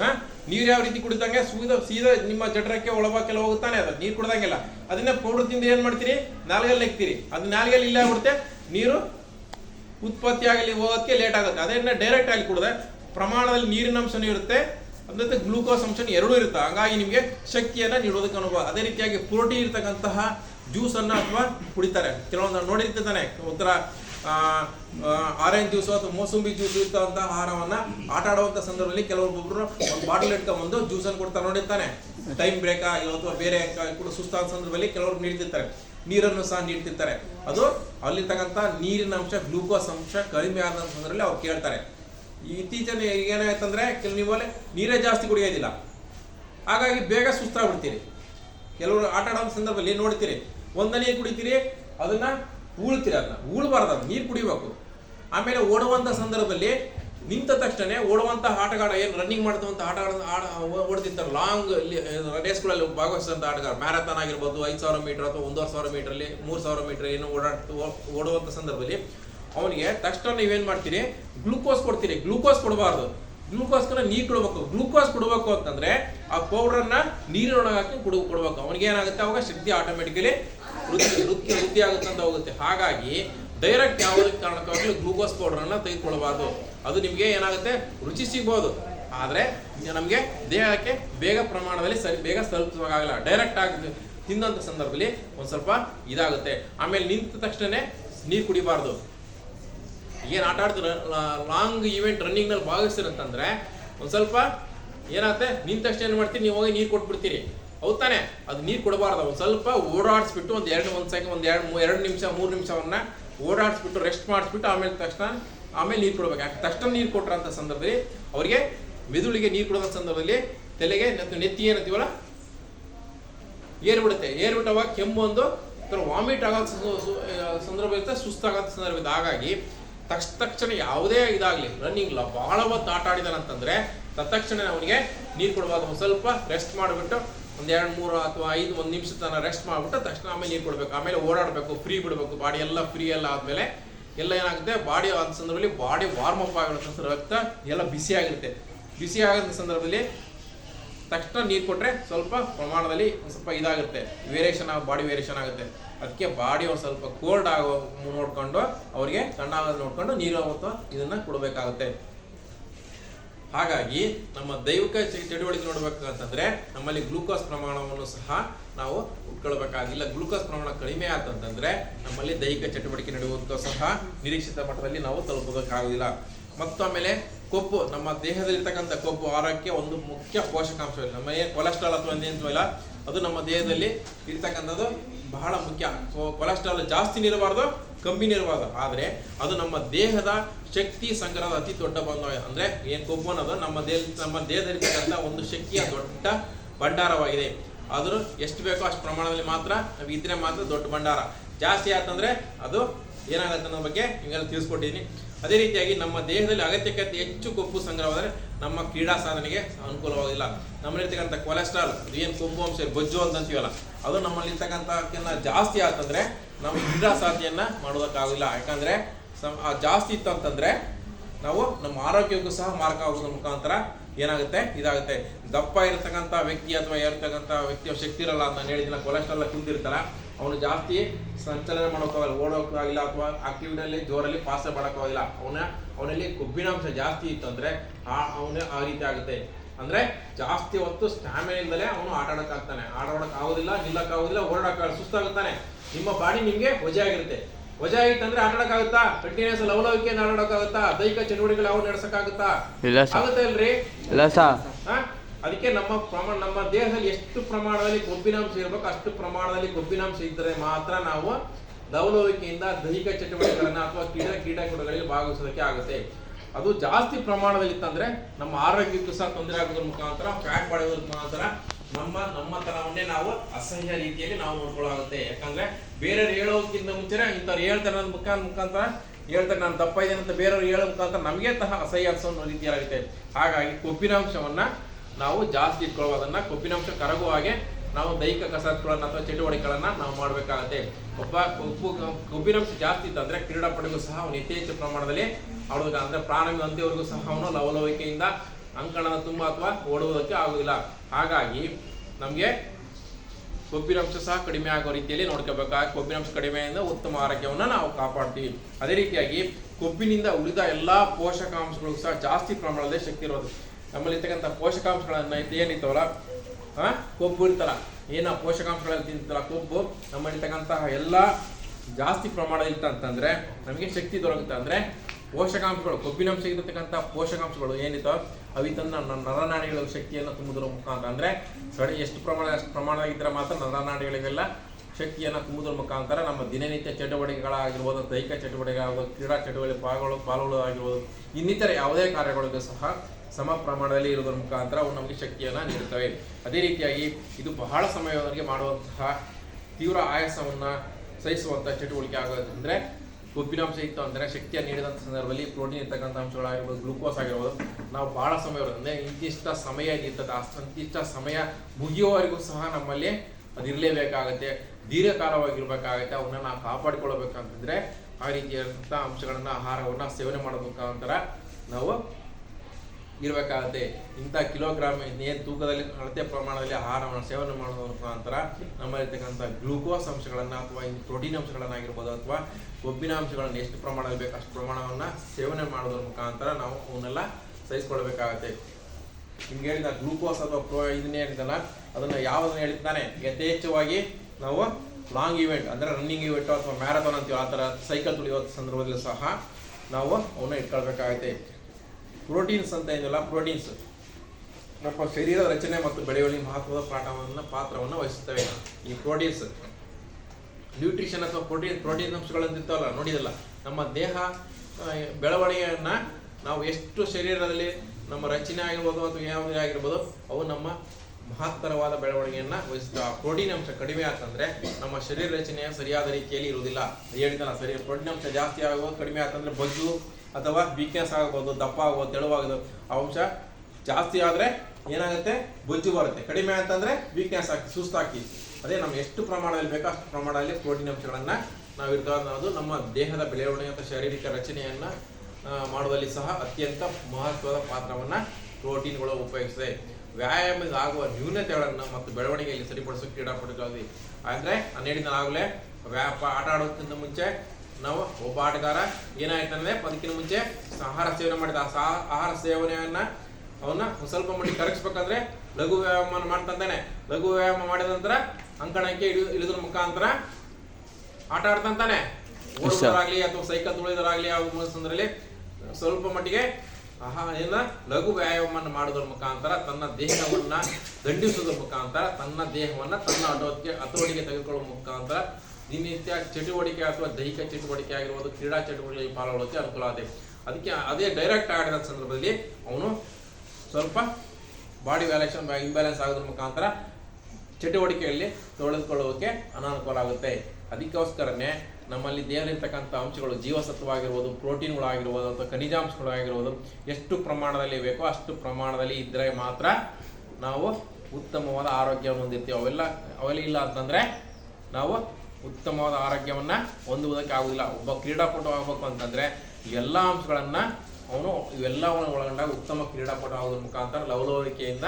ಹಾ? ನೀರು ಯಾವ ರೀತಿ ಕುಡಿದಂಗೆ ಸೀದಾ ಸೀದಾ ನಿಮ್ಮ ಜಠರಕ್ಕೆ ಒಳಬಾಕೆಲ್ಲ ಹೋಗುತ್ತಾನೆ ಅದು, ನೀರು ಕುಡ್ದಂಗೆಲ್ಲ. ಅದನ್ನ ಪೌಡರ್ ತಿಂದು ಏನ್ ಮಾಡ್ತೀರಿ? ನಾಲ್ಗಲ್ಲಿ ನೆಕ್ತೀರಿ. ಅದು ನಾಲ್ಗಲ್ಲಿ ಇಲ್ಲ ಆಗ್ಬಿಡುತ್ತೆ, ನೀರು ಉತ್ಪತ್ತಿ ಆಗಲಿ ಹೋಗೋದಕ್ಕೆ ಲೇಟ್ ಆಗುತ್ತೆ. ಅದನ್ನ ಡೈರೆಕ್ಟ್ ಆಗಿ ಕುಡಿದ್ರೆ ಪ್ರಮಾಣದಲ್ಲಿ ನೀರಿನ ಅಂಶನೂ ಇರುತ್ತೆ ಅದ್ರ ಗ್ಲೂಕೋಸ್ ಅಂಶನ ಎರಡೂ ಇರುತ್ತೆ. ಹಂಗಾಗಿ ನಿಮಗೆ ಶಕ್ತಿಯನ್ನ ನೀಡೋದಕ್ಕೆ ಅನುಭವ. ಅದೇ ರೀತಿಯಾಗಿ ಪ್ರೋಟೀನ್ ಇರ್ತಕ್ಕಂತಹ ಜ್ಯೂಸ್ ಅನ್ನ ಅಥವಾ ಕುಡಿತಾರೆ. ಕೆಲವೊಂದು ನೋಡಿರ್ತಾನೆ ಒಂಥರ ಆರೆಂಜ್ ಜ್ಯೂಸು ಅಥವಾ ಮೋಸಂಬಿ ಜ್ಯೂಸ್ ಇರ್ತಕ್ಕಂಥ ಆಹಾರವನ್ನ ಆಟ ಆಡುವಂತ ಸಂದರ್ಭದಲ್ಲಿ ಕೆಲವೊಬ್ಬರು ಒಂದು ಬಾಟಲ್ ಇಟ್ಕೊಂಡ್ಬಂದು ಜ್ಯೂಸ್ ಅನ್ನು ಕೊಡ್ತಾರೆ ನೋಡಿರ್ತಾನೆ. ಟೈಮ್ ಬ್ರೇಕ್ ಅಥವಾ ಬೇರೆ ಕೂಡ ಸುಸ್ತಾದ ಸಂದರ್ಭದಲ್ಲಿ ಕೆಲವರು ನೀಡ್ತಿರ್ತಾರೆ. ನೀರನ್ನು ಸಹ ನೀಡ್ತಿರ್ತಾರೆ. ಅದು ಅಲ್ಲಿರ್ತಕ್ಕಂಥ ನೀರಿನ ಅಂಶ, ಗ್ಲೂಕೋಸ್ ಅಂಶ ಕಡಿಮೆ ಆದ ಸಂದರ್ಭದಲ್ಲಿ ಅವ್ರು ಕೇಳ್ತಾರೆ. ಇತ್ತೀಚಿನ ಏನಾಯ್ತಂದ್ರೆ ಕೆಲವು ನೀವಲ್ಲಿ ನೀರೇ ಜಾಸ್ತಿ ಕುಡಿಯೋದಿಲ್ಲ ಹಾಗಾಗಿ ಬೇಗ ಸುಸ್ತಾಗ್ಬಿಡ್ತೀರಿ. ಕೆಲವರು ಆಟ ಆಡೋ ಸಂದರ್ಭದಲ್ಲಿ ನೋಡ್ತೀರಿ. ಒಂದನೇ ಕುಡಿತೀರಿ, ಅದನ್ನ ಉಳ್ತೀರಿ ಅದನ್ನ? ಉಳ್ಬಾರ್ದು ನೀರು ಕುಡಿಬೇಕು. ಆಮೇಲೆ ಓಡುವಂತ ಸಂದರ್ಭದಲ್ಲಿ ನಿಂತ ತಕ್ಷಣ ಓಡುವಂತ ಆಟಗಾರ ಏನು ರನ್ನಿಂಗ್ ಮಾಡ್ತವಂಥ ಆಟಗಾರ ಓಡ್ತಿರ್ತಾರೆ. ಲಾಂಗ್ ರೇಸ್ಗಳಲ್ಲಿ ಭಾಗವಹಿಸಿದಂಥ ಆಟಗಾರ. ಮ್ಯಾರಥಾನ್ ಆಗಿರ್ಬೋದು, ಐದು ಸಾವಿರ ಮೀಟರ್ ಅಥವಾ ಒಂದೂವರೆ ಸಾವಿರ ಮೀಟರಲ್ಲಿ ಮೂರು ಸಾವಿರ ಮೀಟರ್ ಏನು ಓಡಾಡ್ತು ಓಡುವಂಥ ಸಂದರ್ಭದಲ್ಲಿ ಅವನಿಗೆ ತಕ್ಷಣ ನೀವೇನು ಮಾಡ್ತೀರಿ? ಗ್ಲೂಕೋಸ್ ಕೊಡ್ತೀರಿ. ಗ್ಲೂಕೋಸ್ ಕೊಡಬಾರ್ದು. ಗ್ಲೂಕೋಸ್ಕರ ನೀರು ಕೊಡ್ಬೇಕು. ಗ್ಲೂಕೋಸ್ ಕೊಡಬೇಕು ಅಂತಂದ್ರೆ ಆ ಪೌಡರ್ನ ನೀರಿನೊಳಗೆ ಹಾಕಿ ಕುಡ, ಕೊಡ್ಬೇಕು. ಅವನಿಗೆ ಏನಾಗುತ್ತೆ ಅವಾಗ ಶಕ್ತಿ ಆಟೋಮೆಟಿಕಲಿ ವೃದ್ಧಿ ವೃತ್ತಿ ಆಗುತ್ತೆ ಅಂತ ಹೋಗುತ್ತೆ. ಹಾಗಾಗಿ ಡೈರೆಕ್ಟ್ ಯಾವುದೇ ಕಾರಣಕ್ಕಾಗಲಿ ಗ್ಲೂಕೋಸ್ ಪೌಡರನ್ನ ತೆಗೆದುಕೊಳ್ಬಾರ್ದು ಅದು ನಿಮಗೆ ಏನಾಗುತ್ತೆ? ರುಚಿ ಸಿಗ್ಬೋದು. ಆದರೆ ನಮಗೆ ದೇಹಕ್ಕೆ ಬೇಗ ಪ್ರಮಾಣದಲ್ಲಿ ಸರಿ, ಬೇಗ ತಲುಪಿಸುವಾಗಲ್ಲ ಡೈರೆಕ್ಟ್ ಆಗಿ ತಿಂದಂಥ ಸಂದರ್ಭದಲ್ಲಿ ಒಂದು ಸ್ವಲ್ಪ ಇದಾಗುತ್ತೆ. ಆಮೇಲೆ ನಿಂತ ತಕ್ಷಣ ನೀರು ಕುಡಿಬಾರ್ದು. ಏನು ಆಟ ಆಡ್ತಾರೆ? ಲಾಂಗ್ ಈವೆಂಟ್ ರನ್ನಿಂಗ್ನಲ್ಲಿ ಭಾಗವಹಿಸಿರಂತಂದ್ರೆ ಒಂದು ಸ್ವಲ್ಪ ಏನಾಗುತ್ತೆ? ನಿಂತ ತಕ್ಷಣ ಏನು ಮಾಡ್ತೀರಿ? ನೀವು ಹೋಗಿ ನೀರು ಕೊಟ್ಬಿಡ್ತೀರಿ. ಹೌದ್ ತಾನೆ? ಅದು ನೀರು ಕೊಡಬಾರ್ದು. ಒಂದು ಸ್ವಲ್ಪ ಓಡಾಡಿಸ್ಬಿಟ್ಟು ಒಂದು ಎರಡು, ಒಂದು ಸೆಕೆಂಡ್ ಒಂದು ಎರಡು ಎರಡು ನಿಮಿಷ, ಮೂರು ನಿಮಿಷವನ್ನ ಓಡಾಡಿಸ್ಬಿಟ್ಟು ರೆಸ್ಟ್ ಮಾಡಿಸ್ಬಿಟ್ಟು ಆಮೇಲೆ ತಕ್ಷಣ ಆಮೇಲೆ ನೀರು ಕೊಡ್ಬೇಕು. ಯಾಕೆ ತಕ್ಷಣ ನೀರು ಕೊಟ್ರಂಥ ಸಂದರ್ಭದಲ್ಲಿ ಅವರಿಗೆ ಮೆದುಳಿಗೆ ನೀರು ಕೊಡೋ ಸಂದರ್ಭದಲ್ಲಿ ತಲೆಗೆ ನೆತ್ತಿ- ನೆತ್ತಿ ಏನಂತೀವಲ್ಲ? ಏರ್ಬಿಡುತ್ತೆ. ಏರ್ಬಿಟ್ಟವಾಗ ಕೆಮ್ಮು ಒಂದು ವಾಮಿಟ್ ಆಗೋ ಸಂದರ್ಭ ಇರುತ್ತೆ. ಸುಸ್ತಾಗೋ ಸಂದರ್ಭ ಇದೆ ಹಾಗಾಗಿ ತಕ್ಷ ತಕ್ಷಣ ಯಾವುದೇ ಇದಾಗಲಿ ರನ್ನಿಂಗ್ ಇಲ್ಲ ಬಹಳ ಹೊತ್ತು ಆಟ ಆಡಿದಾನಂತಂದರೆ ತತ್ಕ್ಷಣ ಅವನಿಗೆ ನೀರು ಕೊಡುವಾಗ ಸ್ವಲ್ಪ ರೆಸ್ಟ್ ಮಾಡಿಬಿಟ್ಟು ಒಂದು ಎರಡು ಮೂರು ಅಥವಾ ಐದು, ಒಂದು ನಿಮಿಷ ತನಕ ರೆಸ್ಟ್ ಮಾಡಿಬಿಟ್ಟು ತಕ್ಷಣ ಆಮೇಲೆ ನೀರು ಕೊಡಬೇಕು. ಆಮೇಲೆ ಓಡಾಡಬೇಕು ಫ್ರೀ ಬಿಡಬೇಕು. ಬಾಡಿ ಎಲ್ಲ ಫ್ರೀ ಎಲ್ಲ ಆದಮೇಲೆ ಎಲ್ಲ ಏನಾಗುತ್ತೆ, ಬಾಡಿ ಆದ ಸಂದರ್ಭದಲ್ಲಿ ಬಾಡಿ ವಾರ್ಮ್ ಅಪ್ ಆಗಿರುತ್ತೆ ರಕ್ತ ಎಲ್ಲ ಬಿಸಿ ಆಗಿರುತ್ತೆ. ಬಿಸಿ ಆಗದ ಸಂದರ್ಭದಲ್ಲಿ ತಕ್ಷಣ ನೀರು ಕೊಟ್ಟರೆ ಸ್ವಲ್ಪ ಪ್ರಮಾಣದಲ್ಲಿ ಸ್ವಲ್ಪ ಇದಾಗುತ್ತೆ. ವೇರಿಯೇಷನ್ ಬಾಡಿ ವೇರಿಯೇಷನ್ ಆಗುತ್ತೆ. ಅದಕ್ಕೆ ಬಾಡಿ ಒಂದು ಸ್ವಲ್ಪ ಕೋಲ್ಡ್ ಆಗೋ ನೋಡ್ಕೊಂಡು, ಅವರಿಗೆ ತಣ್ಣಾಗೋದು ನೋಡ್ಕೊಂಡು ನೀರು ಅವತ್ತು ಇದನ್ನ ಕೊಡಬೇಕಾಗುತ್ತೆ. ಹಾಗಾಗಿ ನಮ್ಮ ದೈವಿಕ ಚಟುವಟಿಕೆ ನೋಡ್ಬೇಕಂತಂದ್ರೆ ನಮ್ಮಲ್ಲಿ ಗ್ಲೂಕೋಸ್ ಪ್ರಮಾಣವನ್ನು ಸಹ ನಾವು ಉಟ್ಕೊಳ್ಬೇಕಾಗಿಲ್ಲ. ಗ್ಲೂಕೋಸ್ ಪ್ರಮಾಣ ಕಡಿಮೆ ಆತಂತಂದ್ರೆ ನಮ್ಮಲ್ಲಿ ದೈಹಿಕ ಚಟುವಟಿಕೆ ನಡೆಯುವುದಕ್ಕೂ ಸಹ ನಿರೀಕ್ಷಿತ ಮಟ್ಟದಲ್ಲಿ ನಾವು ತಲುಪೋದಕ್ಕಾಗೋದಿಲ್ಲ ಮತ್ತು ಆಮೇಲೆ ಕೊಬ್ಬು, ನಮ್ಮ ದೇಹದಲ್ಲಿರ್ತಕ್ಕಂಥ ಕೊಬ್ಬು ಆರೋಗ್ಯಕ್ಕೆ ಒಂದು ಮುಖ್ಯ ಪೋಷಕಾಂಶ ನಮ್ಮ ಏನು ಕೊಲೆಸ್ಟ್ರಾಲ್ ಅಥವಾ ಇಲ್ಲ. ಅದು ನಮ್ಮ ದೇಹದಲ್ಲಿ ಇರ್ತಕ್ಕಂಥದ್ದು ಬಹಳ ಮುಖ್ಯ. ಸೊ, ಕೊಲೆಸ್ಟ್ರಾಲ್ ಜಾಸ್ತಿ ಇರಬಾರ್ದು ಕಮ್ಮಿ ಆದರೆ ಅದು ನಮ್ಮ ದೇಹದ ಶಕ್ತಿ ಸಂಗ್ರಹದ ಅತಿ ದೊಡ್ಡ ಬಂಧವ ಅಂದರೆ ಏನು ಕೊಬ್ಬು ಅನ್ನೋದು ನಮ್ಮ ದೇಹ, ನಮ್ಮ ದೇಹದಲ್ಲಿರ್ತಕ್ಕಂಥ ಒಂದು ಶಕ್ತಿಯ ದೊಡ್ಡ ಭಂಡಾರವಾಗಿದೆ. ಆದರೂ ಎಷ್ಟು ಬೇಕೋ ಅಷ್ಟು ಪ್ರಮಾಣದಲ್ಲಿ ಮಾತ್ರ ನಾವು ಇದ್ರೆ ಮಾತ್ರ ದೊಡ್ಡ ಭಂಡಾರ. ಜಾಸ್ತಿ ಆತಂದ್ರೆ ಅದು ಏನಾಗುತ್ತೆ ಅನ್ನೋ ಬಗ್ಗೆ ನಿಮಗೆಲ್ಲ ತಿಳಿಸ್ಕೊಟ್ಟಿದ್ದೀನಿ ಅದೇ ರೀತಿಯಾಗಿ ನಮ್ಮ ದೇಹದಲ್ಲಿ ಅಗತ್ಯಕ್ಕಿಂತ ಹೆಚ್ಚು ಕೊಬ್ಬು ಸಂಗ್ರಹವಾದರೆ ನಮ್ಮ ಕ್ರೀಡಾ ಸಾಧನೆಗೆ ಅನುಕೂಲವಾಗೋದಿಲ್ಲ. ನಮ್ಮಲ್ಲಿರ್ತಕ್ಕಂಥ ಕೊಲೆಸ್ಟ್ರಾಲ್ ಏನು ಕೊಬ್ಬು ಅಂಶ, ಬೊಜ್ಜು ಅಂತ ಅಂತೀವಲ್ಲ, ಅದು ನಮ್ಮಲ್ಲಿರ್ತಕ್ಕಂಥಕ್ಕಿಂತ ಜಾಸ್ತಿ ಆತಂದ್ರೆ ನಮ್ಮ ಕ್ರೀಡಾ ಸಾಧನೆಯನ್ನ ಮಾಡೋದಕ್ಕಾಗಲಿಲ್ಲ. ಯಾಕಂದ್ರೆ ಸಮ ಜಾಸ್ತಿ ಇತ್ತು ಅಂತಂದ್ರೆ ನಾವು ನಮ್ಮ ಆರೋಗ್ಯಕ್ಕೂ ಸಹ ಮಾರಕ ಆಗೋದ್ರ ಮುಖಾಂತರ ಏನಾಗುತ್ತೆ? ಇದಾಗುತ್ತೆ. ದಪ್ಪ ಇರತಕ್ಕಂಥ ವ್ಯಕ್ತಿ ಅಥವಾ ಏರ್ತಕ್ಕಂಥ ವ್ಯಕ್ತಿಯ ಶಕ್ತಿ ಇರಲ್ಲ ಅಂತ ನಾನು ಹೇಳಿದಿನ ಕೊಲೆಸ್ಟ್ರಾಲ್ ಕುಂದಿರ್ತಾರ ಅವನು ಜಾಸ್ತಿ ಸಂಚಲನ ಮಾಡೋಕ್ಕಾಗಲ್ಲ, ಓಡೋಕ್ಕಾಗಿಲ್ಲ ಅಥವಾ ಆಕ್ಟಿವಿಟಿಯಲ್ಲಿ ಜೋರಲ್ಲಿ ಪಾಸ್ ಮಾಡೋಕ್ಕಾಗಿಲ್ಲ ಅವನ ಅವನಲ್ಲಿ ಕೊಬ್ಬಿನಾಂಶ ಜಾಸ್ತಿ ಇತ್ತು ಅಂದ್ರೆ ಆ ಅವನೇ ಆ ರೀತಿ ಆಗುತ್ತೆ. ಅಂದ್ರೆ ಜಾಸ್ತಿ ಹೊತ್ತು ಸ್ಟ್ಯಾಮಿನಿಂದಲೇ ಅವನು ಆಟ ಆಡೋಕ್ಕಾಗ್ತಾನೆ ಆಟ ಆಡೋಕ್ಕಾಗೋದಿಲ್ಲ ನಿಲ್ಲಕ್ಕಾಗೋದಿಲ್ಲ ಓಡಾಡೋಕ್ಕಾಗ ಸುಸ್ತಾಗುತ್ತಾನೆ ನಿಮ್ಮ ಬಾಡಿ ನಿಮಗೆ ವಜೆ ಆಗಿರುತ್ತೆ. ವಜಾ ಇತ್ತಂದ್ರೆ ಆಟಾಡಕ್ಕಾಗುತ್ತಾ? ಕಂಟಿನ್ಯೂಸ್ ಲವಲವಿಕೆ ಆಟಾಡಕ್ಕಾಗುತ್ತಾ? ದೈಹಿಕ ಚಟುವಟಿಕೆಗಳು ಯಾವ ನಡೆಸಕ್ಕಾಗುತ್ತಾ? ಇಲ್ಲ ಸರ್. ಆಗುತ್ತೆ ಅಲ್ರಿ ಇಲ್ಲ ಸರ್. ಹಾ? ಅದಕ್ಕೆ ನಮ್ಮ ಪ್ರಮಾಣ ನಮ್ಮ ದೇಹದಲ್ಲಿ ಎಷ್ಟು ಪ್ರಮಾಣದಲ್ಲಿ ಕೊಬ್ಬಿನಾಂಶ ಇರಬೇಕು ಅಷ್ಟು ಪ್ರಮಾಣದಲ್ಲಿ ಕೊಬ್ಬಿನಾಂಶ ಇದ್ದರೆ ಮಾತ್ರ ನಾವು ಲವಲವಿಕೆಯಿಂದ ದೈಹಿಕ ಚಟುವಟಿಕೆಗಳನ್ನ ಅಥವಾ ಕ್ರೀಡಾ ಕ್ರೀಡಾಕೂಟಗಳಲ್ಲಿ ಭಾಗವಹಿಸೋದಕ್ಕೆ ಆಗುತ್ತೆ. ಅದು ಜಾಸ್ತಿ ಪ್ರಮಾಣದಲ್ಲಿ ಇತ್ತಂದ್ರೆ ನಮ್ಮ ಆರೋಗ್ಯಕ್ಕೂ ಸಹ ತೊಂದರೆ ಆಗೋದ್ರ ಮುಖಾಂತರ ಫ್ಯಾಟ್ ಪಡೆಯೋದ್ರ ಮುಖಾಂತರ ನಮ್ಮ ನಮ್ಮ ತನವನ್ನೇ ನಾವು ಅಸಹ್ಯ ರೀತಿಯಲ್ಲಿ ನಾವು ನೋಡ್ಕೊಳ್ಳಾಗುತ್ತೆ ಯಾಕಂದ್ರೆ ಬೇರೆಯವ್ರು ಹೇಳೋಕ್ಕಿಂತ ಮುಂಚೆ ಇಂಥವ್ರು ಹೇಳ್ತಾರೆ ನನ್ನ ಮುಖ ಮುಖಾಂತರ ಹೇಳ್ತಾರೆ, ನಾನು ದಪ್ಪ ಇದ್ದೇನೆ ಅಂತ ಬೇರೆಯವ್ರು ಹೇಳೋ ಮುಖಾಂತರ ನಮಗೆ ತಹ ಅಸಹ್ಯ ಅನ್ಸೋ ರೀತಿಯಾಗುತ್ತೆ ಹಾಗಾಗಿ ಕೊಬ್ಬಿನಾಂಶವನ್ನ ನಾವು ಜಾಸ್ತಿ ಇಟ್ಕೊಳ್ಳೋದನ್ನ ಕೊಬ್ಬಿನಾಂಶ ಕರಗುವ ಹಾಗೆ ನಾವು ದೈಹಿಕ ಕಸರತ್ತುಗಳನ್ನ ಅಥವಾ ಚಟುವಟಿಕೆಗಳನ್ನ ನಾವು ಮಾಡಬೇಕಾಗತ್ತೆ. ಒಬ್ಬ ಕೊಬ್ಬು, ಕೊಬ್ಬಿನಾಂಶ ಜಾಸ್ತಿ ಇತ್ತಂದ್ರೆ ಕ್ರೀಡಾಪಟುಗೂ ಸಹ ಅವನು ಯಥೇಚ್ಛ ಪ್ರಮಾಣದಲ್ಲಿ ಆಡೋದಕ್ಕೆ, ಅಂದ್ರೆ ಅಂತ್ಯವರೆಗೂ ಸಹ ಅವನು ಲವಲವಿಕೆಯಿಂದ ಅಂಕಣದ ತುಂಬ ಅಥವಾ ಓಡುವುದಕ್ಕೆ ಆಗುವುದಿಲ್ಲ. ಹಾಗಾಗಿ ನಮಗೆ ಕೊಬ್ಬಿನಾಂಶ ಸಹ ಕಡಿಮೆ ಆಗೋ ರೀತಿಯಲ್ಲಿ ನೋಡ್ಕೋಬೇಕಾಗಿ ಕೊಬ್ಬಿನಾಂಶ ಕಡಿಮೆಯಿಂದ ಉತ್ತಮ ಆರೋಗ್ಯವನ್ನು ನಾವು ಕಾಪಾಡ್ತೀವಿ. ಅದೇ ರೀತಿಯಾಗಿ ಕೊಬ್ಬಿನಿಂದ ಉಳಿದ ಎಲ್ಲ ಪೋಷಕಾಂಶಗಳು ಸಹ ಜಾಸ್ತಿ ಪ್ರಮಾಣದಲ್ಲಿ ಶಕ್ತಿ ಇರೋದು. ನಮ್ಮಲ್ಲಿರ್ತಕ್ಕಂಥ ಪೋಷಕಾಂಶಗಳನ್ನು ಏನಿತ್ತವಲ್ಲ ಕೊಬ್ಬು ಇರ್ತಲ್ಲ. ಏನೋ ಪೋಷಕಾಂಶಗಳಲ್ಲಿ ತಿಂತಲ್ಲ ಕೊಬ್ಬು ನಮ್ಮಲ್ಲಿರ್ತಕ್ಕಂತಹ ಎಲ್ಲ ಜಾಸ್ತಿ ಪ್ರಮಾಣದಲ್ಲಿ ಇತ್ತಂತಂದರೆ ನಮಗೆ ಶಕ್ತಿ ದೊರಕುತ್ತೆ. ಅಂದ್ರೆ ಪೋಷಕಾಂಶಗಳು ಕೊಬ್ಬಿನಾಂಶ ಇರತಕ್ಕಂಥ ಪೋಷಕಾಂಶಗಳು ಏನಿತ್ತು ಅವಿತನ್ನ ನರನಾಡಿಗಳ ಶಕ್ತಿಯನ್ನು ತುಂಬುವುದರ ಮುಖಾಂತರ. ಅಂದರೆ ಸಡಿ ಎಷ್ಟು ಪ್ರಮಾಣ ಅಷ್ಟು ಪ್ರಮಾಣ ಇದ್ದರೆ ಮಾತ್ರ ನರನಾಡಿಗಳಿಗೆಲ್ಲ ಶಕ್ತಿಯನ್ನು ತುಂಬುವುದರ ಮುಖಾಂತರ ನಮ್ಮ ದಿನನಿತ್ಯ ಚಟುವಟಿಕೆಗಳಾಗಿರ್ಬೋದು, ದೈಹಿಕ ಚಟುವಟಿಕೆ ಆಗ್ಬೋದು ಕ್ರೀಡಾ ಚಟುವಟಿಕೆ ಪಾಲ್ಗೊಳ್ಳೋ ಆಗಿರ್ಬೋದು, ಇನ್ನಿತರ ಯಾವುದೇ ಕಾರ್ಯಗಳಿಗೂ ಸಹ ಸಮ ಪ್ರಮಾಣದಲ್ಲಿ ಇರುವುದರ ಮುಖಾಂತರ ಅವು ನಮಗೆ ಶಕ್ತಿಯನ್ನು ನೀಡುತ್ತವೆ ಅದೇ ರೀತಿಯಾಗಿ ಇದು ಬಹಳ ಸಮಯವರೆಗೆ ಮಾಡುವಂತಹ ತೀವ್ರ ಆಯಾಸವನ್ನು ಸಹಿಸುವಂಥ ಚಟುವಟಿಕೆ ಆಗೋದಂದ್ರೆ ಕೊಬ್ಬಿನಾಂಶ ಇತ್ತು ಅಂದರೆ ಶಕ್ತಿಯನ್ನು ನೀಡಿದಂಥ ಸಂದರ್ಭದಲ್ಲಿ ಪ್ರೋಟೀನ್ ಇರ್ತಕ್ಕಂಥ ಅಂಶಗಳಾಗಿರ್ಬೋದು ಗ್ಲೂಕೋಸ್ ಆಗಿರ್ಬೋದು. ನಾವು ಭಾಳ ಸಮಯ ಅಂದರೆ ಇಂತಿಷ್ಟ ಸಮಯ ಇರ್ತದೆ ಅಂತಿಷ್ಟ ಸಮಯ ಮುಗಿಯುವವರೆಗೂ ಸಹ ನಮ್ಮಲ್ಲಿ ಅದಿರಲೇಬೇಕಾಗತ್ತೆ ದೀರ್ಘಕಾಲವಾಗಿರ್ಬೇಕಾಗತ್ತೆ. ಅವನ್ನ ನಾವು ಕಾಪಾಡಿಕೊಳ್ಬೇಕಂತಂದರೆ ಆ ರೀತಿಯಾದಂಥ ಅಂಶಗಳನ್ನ, ಆಹಾರವನ್ನು ಸೇವನೆ ಮಾಡಬೇಕಂತರ ಮುಖಾಂತರ ನಾವು ಇರಬೇಕಾಗತ್ತೆ. ಇಂಥ ಕಿಲೋಗ್ರಾಮ್ ಏನು ತೂಕದಲ್ಲಿ ಅಳತೆ ಪ್ರಮಾಣದಲ್ಲಿ ಆಹಾರವನ್ನು ಸೇವನೆ ಮಾಡೋದ್ರ ಮುಖಾಂತರ ನಮ್ಮಲ್ಲಿರ್ತಕ್ಕಂಥ ಗ್ಲೂಕೋಸ್ ಅಂಶಗಳನ್ನು ಅಥವಾ ಪ್ರೋಟೀನ್ ಅಂಶಗಳನ್ನಾಗಿರ್ಬೋದು ಅಥವಾ ಕೊಬ್ಬಿನ ಅಂಶಗಳನ್ನು ಎಷ್ಟು ಪ್ರಮಾಣದಲ್ಲಿ ಬೇಕು ಅಷ್ಟು ಪ್ರಮಾಣವನ್ನು ಸೇವನೆ ಮಾಡೋದ್ರ ಮುಖಾಂತರ ನಾವು ಅವನ್ನೆಲ್ಲ ಸಹಿಸ್ಕೊಳ್ಬೇಕಾಗತ್ತೆ. ನಿಮ್ಗೆ ಹೇಳಿದ ಗ್ಲೂಕೋಸ್ ಅಥವಾ ಪ್ರೊ ಇದನ್ನೇ ಹೇಳಿದಲ್ಲ, ಅದನ್ನ ಯಾವ್ದನ್ನ ಹೇಳಿದ್ದಾನೆ ಯಥೇಚ್ಛವಾಗಿ ನಾವು ಲಾಂಗ್ ಇವೆಂಟ್ ಅಂದ್ರೆ ರನ್ನಿಂಗ್ ಇವೆಂಟ್ ಅಥವಾ ಮ್ಯಾರಥಾನ್ ಅಂತೀವಿ, ಆ ಥರ ಸೈಕಲ್ ತುಳಿಯೋ ಸಂದರ್ಭದಲ್ಲಿ ಸಹ ನಾವು ಅವನ್ನ ಇಟ್ಕೊಳ್ಬೇಕಾಗತ್ತೆ. ಪ್ರೋಟೀನ್ಸ್ ಅಂತ ಏನಿಲ್ಲ ಪ್ರೋಟೀನ್ಸ್ ನಮ್ಮ ಶರೀರದ ರಚನೆ ಮತ್ತು ಬೆಳವಣಿಗೆ ಮಹತ್ವದ ಪಾಠವನ್ನು ಪಾತ್ರವನ್ನು ವಹಿಸುತ್ತವೆ. ಈ ಪ್ರೋಟೀನ್ಸ್ ನ್ಯೂಟ್ರಿಷನ್ ಅಥವಾ ಪ್ರೋಟೀನ್ ಪ್ರೋಟೀನ್ ಅಂಶಗಳಂತಿರ್ತವಲ್ಲ ನೋಡಿದಲ್ಲ? ನಮ್ಮ ದೇಹ ಬೆಳವಣಿಗೆಯನ್ನು ನಾವು ಎಷ್ಟು ಶರೀರದಲ್ಲಿ ನಮ್ಮ ರಚನೆ ಆಗಿರ್ಬೋದು ಅಥವಾ ಯಾವುದೇ ಆಗಿರ್ಬೋದು, ಅವು ನಮ್ಮ ಮಹತ್ತರವಾದ ಬೆಳವಣಿಗೆಯನ್ನು ವಹಿಸ್ತಾ ಆ ಪ್ರೋಟೀನ್ ಅಂಶ ಕಡಿಮೆ ಆತಂದ್ರೆ ನಮ್ಮ ಶರೀರ ರಚನೆಯ ಸರಿಯಾದ ರೀತಿಯಲ್ಲಿ ಇರುವುದಿಲ್ಲ. ಹೇಳಿದಲ್ಲ ಸರಿ ಪ್ರೋಟೀನ್ ಅಂಶ ಜಾಸ್ತಿ ಆಗೋದು, ಕಡಿಮೆ ಆತಂದ್ರೆ ಬಜ್ಜು ಅಥವಾ ವೀಕ್ನೆಸ್ ಆಗ್ಬೋದು ದಪ್ಪ ಆಗ್ಬೋದು ತೆಳುವಾಗೋದು ಆ ಅಂಶ ಜಾಸ್ತಿ ಆದರೆ ಏನಾಗುತ್ತೆ? ಬೊಜ್ಜು ಬರುತ್ತೆ. ಕಡಿಮೆ ಅಂತಂದ್ರೆ ವೀಕ್ನೆಸ್ ಆಗ್ತಿ ಸುಸ್ತಾಗ್ತಿ ಅದೇ ನಮ್ಗೆ ಎಷ್ಟು ಪ್ರಮಾಣದಲ್ಲಿ ಬೇಕೋ ಅಷ್ಟು ಪ್ರಮಾಣದಲ್ಲಿ ಪ್ರೋಟೀನ್ ಅಂಶಗಳನ್ನ ನಾವು ಅನ್ನೋದು ನಮ್ಮ ದೇಹದ ಬೆಳವಣಿಗೆ ಅಂತ ಶಾರೀರಿಕ ರಚನೆಯನ್ನ ಮಾಡುವಲ್ಲಿ ಸಹ ಅತ್ಯಂತ ಮಹತ್ವದ ಪಾತ್ರವನ್ನ ಪ್ರೋಟೀನ್ಗಳು ಉಪಯೋಗಿಸಿದೆ ವ್ಯಾಯಾಮದ ಆಗುವ ನ್ಯೂನತೆಗಳನ್ನು ಮತ್ತು ಬೆಳವಣಿಗೆಯಲ್ಲಿ ಸರಿಪಡಿಸೋ ಕ್ರೀಡಾಪಟುಗಳಲ್ಲಿ ಅಂದ್ರೆ ಹನ್ನೆರಡಿನ ಆಗಲೇ ವ್ಯಾಪ, ಆಟ ಆಡೋದಕ್ಕಿಂತ ಮುಂಚೆ ನಾವು ಒಬ್ಬ ಆಟಗಾರ ಏನಾಯ್ತಂದ್ರೆ ಅದಕ್ಕಿಂತ ಮುಂಚೆ ಆಹಾರ ಸೇವನೆ ಮಾಡಿದ ಆ ಆಹಾರ ಸೇವನೆಯನ್ನ ಅವನ್ನ ಸ್ವಲ್ಪ ಮಟ್ಟಿಗೆ ಕರಗಿಸ್ಬೇಕಂದ್ರೆ ಲಘು ವ್ಯಾಯಾಮ ಮಾಡ್ತಂತಾನೆ ಲಘು ವ್ಯಾಯಾಮ ಮಾಡಿದ ನಂತರ ಅಂಕಣಕ್ಕೆ ಇಳಿ ಇಳಿದ್ರ ಮುಖಾಂತರ ಆಟ ಆಡ್ತಂತಾನೆ ಓಡುವುದರಾಗ್ಲಿ ಅಥವಾ ಸೈಕಲ್ ತುಳಿಯೋದಾಗ್ಲಿ ಯಾವ ಸಂದರ್ಭದಲ್ಲಿ ಸ್ವಲ್ಪ ಮಟ್ಟಿಗೆ ಆಹಾ ಏನ? ಲಘು ವ್ಯಾಯಾಮವನ್ನು ಮಾಡೋದ್ರ ಮುಖಾಂತರ ತನ್ನ ದೇಹವನ್ನ ದಂಡಿಸುವುದರ ಮುಖಾಂತರ ತನ್ನ ದೇಹವನ್ನ ತನ್ನ ಅಡೋಕ್ಕೆ ಹತೋಟಿಗೆ ತೆಗೆದುಕೊಳ್ಳುವ ಮುಖಾಂತರ ದಿನನಿತ್ಯ ಚಟುವಟಿಕೆ ಅಥವಾ ದೈಹಿಕ ಚಟುವಟಿಕೆ ಆಗಿರ್ಬೋದು ಕ್ರೀಡಾ ಚಟುವಟಿಕೆ ಪಾಲ್ಗೊಳ್ಳೋಕೆ ಅನುಕೂಲ ಆದ. ಅದಕ್ಕೆ ಅದೇ ಡೈರೆಕ್ಟ್ ಆಡಿದ ಸಂದರ್ಭದಲ್ಲಿ ಅವನು ಸ್ವಲ್ಪ ಬಾಡಿ ವ್ಯಾಲೇಷನ್ ಇಂಬ್ಯಾಲೆನ್ಸ್ ಆಗೋದ್ರ ಮುಖಾಂತರ ಚಟುವಟಿಕೆಯಲ್ಲಿ ತೊಡಗಿಸ್ಕೊಳ್ಳೋಕೆ ಅನಾನುಕೂಲ ಆಗುತ್ತೆ ಅದಕ್ಕೋಸ್ಕರನೇ ನಮ್ಮಲ್ಲಿ ದೇಹದಲ್ಲಿರ್ತಕ್ಕಂಥ ಅಂಶಗಳು ಜೀವಸತ್ವ ಆಗಿರ್ಬೋದು ಪ್ರೋಟೀನ್ಗಳಾಗಿರ್ಬೋದು ಅಥವಾ ಖನಿಜಾಂಶಗಳಾಗಿರ್ಬೋದು ಎಷ್ಟು ಪ್ರಮಾಣದಲ್ಲಿ ಬೇಕೋ ಅಷ್ಟು ಪ್ರಮಾಣದಲ್ಲಿ ಇದ್ದರೆ ಮಾತ್ರ ನಾವು ಉತ್ತಮವಾದ ಆರೋಗ್ಯವನ್ನು ಹೊಂದಿರ್ತೀವಿ. ಅವೆಲ್ಲ ಅವೆಲ್ಲ ಇಲ್ಲ ಅಂತಂದರೆ ನಾವು ಉತ್ತಮವಾದ ಆರೋಗ್ಯವನ್ನು ಹೊಂದುವುದಕ್ಕೆ ಆಗೋದಿಲ್ಲ. ಒಬ್ಬ ಕ್ರೀಡಾಪಟು ಆಗಬೇಕು ಅಂತಂದರೆ ಎಲ್ಲ ಅಂಶಗಳನ್ನು ಅವನು, ಇವೆಲ್ಲವನ್ನು ಒಳಗೊಂಡಾಗ ಉತ್ತಮ ಕ್ರೀಡಾಪಟು ಆಗೋದ್ರ ಮುಖಾಂತರ ಲವಲವಿಕೆಯಿಂದ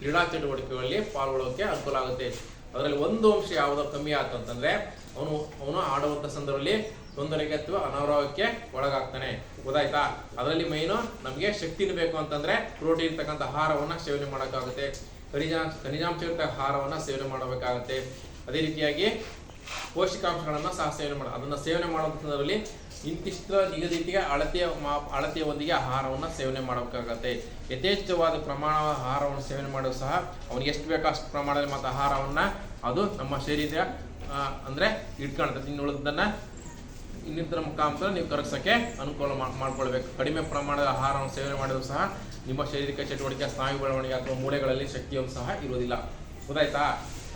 ಕ್ರೀಡಾ ಚಟುವಟಿಕೆಗಳಲ್ಲಿ ಪಾಲ್ಗೊಳ್ಳೋಕೆ ಅನುಕೂಲ ಆಗುತ್ತೆ. ಅದರಲ್ಲಿ ಒಂದು ಅಂಶ ಯಾವುದೋ ಕಮ್ಮಿ ಆಯ್ತು ಅಂತಂದ್ರೆ, ಅವನು ಅವನು ಆಡುವಂಥ ಸಂದರ್ಭದಲ್ಲಿ ತೊಂದರೆಗೆ ಅಥವಾ ಅನಾರೋಗ್ಯಕ್ಕೆ ಒಳಗಾಗ್ತಾನೆ. ಗೊತ್ತಾಯ್ತಾ? ಅದರಲ್ಲಿ ಮೈನು ನಮಗೆ ಶಕ್ತಿನ ಬೇಕು ಅಂತಂದ್ರೆ ಪ್ರೋಟೀನ್ ಇರ್ತಕ್ಕಂಥ ಆಹಾರವನ್ನ ಸೇವನೆ ಮಾಡೋಕ್ಕಾಗುತ್ತೆ. ಖನಿಜಾಂಶ ಖನಿಜಾಂಶ ಇರ್ತಕ್ಕ ಆಹಾರವನ್ನ ಸೇವನೆ ಮಾಡಬೇಕಾಗುತ್ತೆ. ಅದೇ ರೀತಿಯಾಗಿ ಪೋಷಕಾಂಶಗಳನ್ನು ಸಹ ಸೇವನೆ ಮಾಡ, ಅದನ್ನು ಸೇವನೆ ಮಾಡುವಂತ ಸಂದರ್ಭದಲ್ಲಿ ಇಂತಿಷ್ಟು ನಿಗದಿತಿಗೆ ಅಳತೆಯ ಮಾ, ಅಳತೆಯೊಂದಿಗೆ ಆಹಾರವನ್ನು ಸೇವನೆ ಮಾಡಬೇಕಾಗತ್ತೆ. ಯಥೇಚ್ಛವಾದ ಪ್ರಮಾಣ ಆಹಾರವನ್ನು ಸೇವನೆ ಮಾಡೋದು ಸಹ ಅವನಿಗೆ ಎಷ್ಟು ಬೇಕೋ ಅಷ್ಟು ಪ್ರಮಾಣದಲ್ಲಿ ಮತ್ತು ಆಹಾರವನ್ನು ಅದು ನಮ್ಮ ಶರೀರ ಅಂದರೆ ಇಟ್ಕೊಳ್ತದೆ ಇನ್ನು ಉಳಿದನ್ನು ಇನ್ನಿತರ ಮುಖಾಂತರ ನೀವು ಕರಗಿಸೋಕ್ಕೆ ಅನುಕೂಲ ಮಾಡ್ಕೊಳ್ಬೇಕು. ಕಡಿಮೆ ಪ್ರಮಾಣದ ಆಹಾರವನ್ನು ಸೇವನೆ ಮಾಡಿದ್ರು ಸಹ ನಿಮ್ಮ ಶರೀರಕ್ಕೆ ಚಟುವಟಿಕೆ ಸ್ನಾಯು ಬೆಳವಣಿಗೆ ಅಥವಾ ಮೂಳೆಗಳಲ್ಲಿ ಶಕ್ತಿಯನ್ನು ಸಹ ಇರುವುದಿಲ್ಲ. ಗೊತ್ತಾಯ್ತಾ?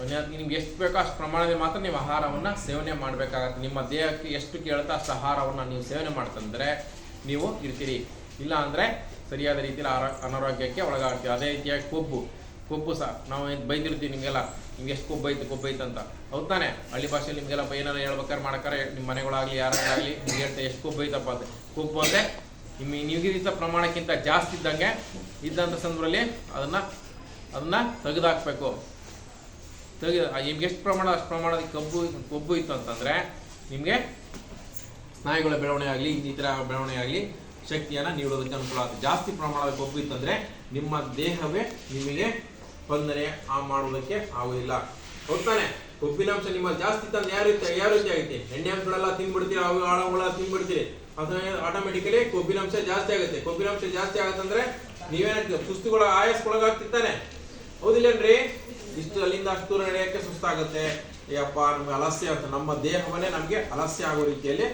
ಅನ್ಯ- ನಿಮ್ಗೆ ಎಷ್ಟು ಬೇಕೋ ಅಷ್ಟು ಪ್ರಮಾಣದಲ್ಲಿ ಮಾತ್ರ ನೀವು ಆಹಾರವನ್ನು ಸೇವನೆ ಮಾಡಬೇಕಾಗತ್ತೆ. ನಿಮ್ಮ ದೇಹಕ್ಕೆ ಎಷ್ಟು ಕೇಳುತ್ತಾ ಅಷ್ಟು ಆಹಾರವನ್ನು ನೀವು ಸೇವನೆ ಮಾಡ್ತಂದ್ರೆ ನೀವು ಇರ್ತೀರಿ. ಇಲ್ಲ ಅಂದರೆ ಸರಿಯಾದ ರೀತಿಯಲ್ಲಿ ಆರೋ, ಅನಾರೋಗ್ಯಕ್ಕೆ ಒಳಗಾಗ್ತೀವಿ ಅದೇ ರೀತಿಯಾಗಿ ಕೊಬ್ಬು. ಕೊಬ್ಬು ಸಹ, ನಾವು ಏನು ಬೈದಿರ್ತೀವಿ ನಿಮಗೆಲ್ಲ. ನಿಮ್ಗೆ ಎಷ್ಟು ಕೊಬ್ಬು ಐತೆ ಕೊಬ್ಬು ಐತೆ ಅಂತ. ಹೌದು ತಾನೆ? ಹಳ್ಳಿ ಭಾಷೆಯಲ್ಲಿ ನಿಮಗೆಲ್ಲ ಏನಾರು ಹೇಳ್ಬೇಕಾದ್ರೆ ಮಾಡಕ್ಕಾರೆ. ನಿಮ್ಮ ಮನೆಗಳಾಗಲಿ ಯಾರಾಗಲಿ ನಿಮ್ಗೆ ಎಷ್ಟು ಕೊಬ್ಬು ಐತಪ್ಪ ಅಂತ. ಕೊಬ್ಬು ಅಂದರೆ ನಿಮ್ಮ ನಿಗದಿತ ಪ್ರಮಾಣಕ್ಕಿಂತ ಜಾಸ್ತಿ ಇದ್ದಂಗೆ ಇದ್ದಂಥ ಸಂದರ್ಭದಲ್ಲಿ ಅದನ್ನು ಅದನ್ನು ತೆಗೆದುಹಾಕ್ಬೇಕು ತೆಗೆದು ನಿಮ್ಗೆ ಎಷ್ಟು ಪ್ರಮಾಣ, ಅಷ್ಟು ಪ್ರಮಾಣದ ಕಬ್ಬು ಕೊಬ್ಬು ಇತ್ತು ಅಂತಂದರೆ ನಿಮಗೆ ಸ್ನಾಯುಗಳ ಬೆಳವಣಿಗೆ ಆಗಲಿ, ಇನ್ನಿತರ ಬೆಳವಣಿಗೆ ಆಗಲಿ ಶಕ್ತಿಯನ್ನು ನೀಡೋದಕ್ಕೆ ಅನುಕೂಲ ಆಗುತ್ತೆ. ಜಾಸ್ತಿ ಪ್ರಮಾಣದ ಕೊಬ್ಬು ಇತ್ತಂದರೆ ನಿಮ್ಮ ದೇಹವೇ ನಿಮಗೆ ಸ್ಪಂದನೆ ಆ ಮಾಡುವುದಕ್ಕೆ ಆಗುವುದಿಲ್ಲ. ಹೋಗ್ತಾನೆ, ಕೊಬ್ಬಿನಾಂಶ ನಿಮ್ಮ ಜಾಸ್ತಿ ತಂದು ಯಾವ ರೀತಿ ಯಾವ ರೀತಿ ಆಗುತ್ತೆ? ಎಣ್ಣೆ ಅಂಶಗಳೆಲ್ಲ ತಿನ್ಬಿಡ್ತೀವಿ ಅವು ಆಳಗಳ ತಿನ್ಬಿಡ್ತೀವಿ ಅದು ಆಟೋಮೆಟಿಕಲಿ ಕೊಬ್ಬಿನಾಂಶ ಜಾಸ್ತಿ ಆಗುತ್ತೆ. ಕೊಬ್ಬಿನಾಂಶ ಜಾಸ್ತಿ ಆಗುತ್ತಂದ್ರೆ ನೀವೇನಾಗ್ತೀವಿ ಸುಸ್ತುಗಳ ಆಯಾಸಕ್ಕೊಳಗಾಗ್ತಿರ್ತಾನೆ. ಹೌದಿಲ್ಲೇನ್ರಿ? ಇಷ್ಟು ಅಲ್ಲಿಂದ ಅಷ್ಟು ದೂರ ನಡೆಯೋಕ್ಕೆ ಸುಸ್ತಾಗುತ್ತೆ. ಅಯ್ಯಪ್ಪ ನಮ್ಗೆ ಅಲಸ್ಯ ಅಂತ ನಮ್ಮ ದೇಹವನ್ನೇ ನಮಗೆ ಅಲಸ್ಯ ಆಗೋ ರೀತಿಯಲ್ಲಿ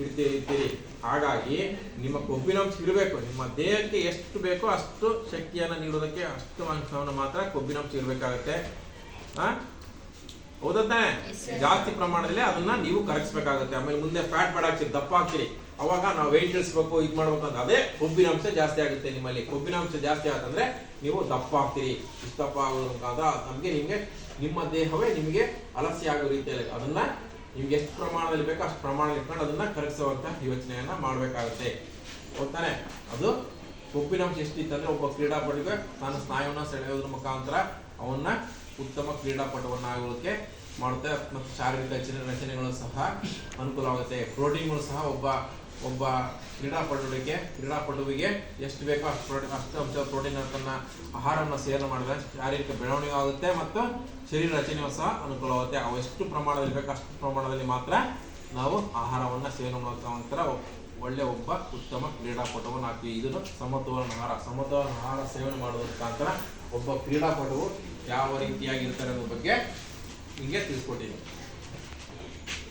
ಇಡ್ತೀರಿ ಇರ್ತೀರಿ ಹಾಗಾಗಿ ನಿಮ್ಮ ಕೊಬ್ಬಿನಾಂಶ ಇರಬೇಕು. ನಿಮ್ಮ ದೇಹಕ್ಕೆ ಎಷ್ಟು ಬೇಕೋ ಅಷ್ಟು ಶಕ್ತಿಯನ್ನು ನೀಡೋದಕ್ಕೆ ಅಷ್ಟು ಅಂಶವನ್ನು ಮಾತ್ರ ಕೊಬ್ಬಿನಾಂಶ ಇರಬೇಕಾಗತ್ತೆ. ಆ? ಹೌದಾ ಜಾಸ್ತಿ ಪ್ರಮಾಣದಲ್ಲಿ ಅದನ್ನ ನೀವು ಕರಗಿಸ್ಬೇಕಾಗುತ್ತೆ. ಆಮೇಲೆ ಮುಂದೆ ಫ್ಯಾಟ್ ಬೇಡ ಹಾಕ್ತೀರಿ ದಪ್ಪ ಹಾಕ್ತೀರಿ ಅವಾಗ ನಾವು ವೆಯ್ಟ್ ಇಳಿಸ್ಬೇಕು ಇದು ಮಾಡ್ಬೇಕು ಅಂತ ಅದೇ ಕೊಬ್ಬಿನಾಂಶ ಜಾಸ್ತಿ ಆಗುತ್ತೆ ನಿಮ್ಮಲ್ಲಿ. ಕೊಬ್ಬಿನಾಂಶ ಜಾಸ್ತಿ ಆತಂದ್ರೆ ನೀವು ದಪ್ಪ ಆಗ್ತೀರಿ. ದಪ್ಪ ಆಗೋದ್ರ ನಮಗೆ ನಿಮಗೆ ನಿಮ್ಮ ದೇಹವೇ ನಿಮಗೆ ಅಲಸ್ಯ ಆಗೋ ರೀತಿಯಲ್ಲಿ ಅದನ್ನ ನಿಮ್ಗೆ ಎಷ್ಟು ಪ್ರಮಾಣದಲ್ಲಿ ಬೇಕೋ ಅಷ್ಟು ಪ್ರಮಾಣದಲ್ಲಿ ಇಟ್ಕೊಂಡು ಅದನ್ನ ಕರಗಿಸುವಂತ ಯೋಚನೆಯನ್ನ ಮಾಡಬೇಕಾಗುತ್ತೆ. ಓದ್ತಾನೆ ಅದು ಕೊಬ್ಬಿನಾಂಶ ಎಷ್ಟಿತ್ತಂದ್ರೆ ಒಬ್ಬ ಕ್ರೀಡಾಪಟುಗೆ ತಾನು ಸ್ನಾಯುವನ್ನ ಸೆಳೆಯೋದ್ರ ಮುಖಾಂತರ ಅವನ್ನ ಉತ್ತಮ ಕ್ರೀಡಾಪಟುವನ್ನಾಗೋದಕ್ಕೆ ಮಾಡುತ್ತೆ ಮತ್ತು ಶಾರೀರಿಕ ರಚನೆ ರಚನೆಗಳು ಸಹ ಅನುಕೂಲವಾಗುತ್ತೆ ಪ್ರೋಟೀನ್ಗಳು ಸಹ ಒಬ್ಬ ಒಬ್ಬ ಕ್ರೀಡಾಪಟುವಿಗೆ ಕ್ರೀಡಾಪಟುವಿಗೆ ಎಷ್ಟು ಬೇಕೋ ಅಷ್ಟು ಪ್ರೋಟೀನ್ ಅಷ್ಟು ಅಂಶ ಪ್ರೋಟೀನ್ ತನ್ನ ಆಹಾರವನ್ನು ಸೇವನೆ ಮಾಡಿದ್ರೆ ಶಾರೀರಿಕ ಬೆಳವಣಿಗೆ ಆಗುತ್ತೆ ಮತ್ತು ಶರೀರ ರಚನೆಯು ಸಹ ಅನುಕೂಲವಾಗುತ್ತೆ ಅವು ಎಷ್ಟು ಪ್ರಮಾಣದಲ್ಲಿ ಬೇಕೋ ಅಷ್ಟು ಪ್ರಮಾಣದಲ್ಲಿ ಮಾತ್ರ ನಾವು ಆಹಾರವನ್ನು ಸೇವನೆ ಮಾಡುವಂತರ ಒಳ್ಳೆ ಒಬ್ಬ ಉತ್ತಮ ಕ್ರೀಡಾಪಟುವನ್ನು ಆಗ್ತೀವಿ ಇದನ್ನು ಸಮತೋಲನ ಆಹಾರ ಸಮತೋಲನ ಆಹಾರ ಸೇವನೆ ಮಾಡೋದ್ರ ಮುಖಾಂತರ ಒಬ್ಬ ಕ್ರೀಡಾಪಟುವು ಯಾವ ರೀತಿಯಾಗಿರ್ತಾರೆ ಅನ್ನೋ ಬಗ್ಗೆ ನಿಮಗೆ ತಿಳಿಸ್ಕೊಟ್ಟಿದ್ದೀನಿ.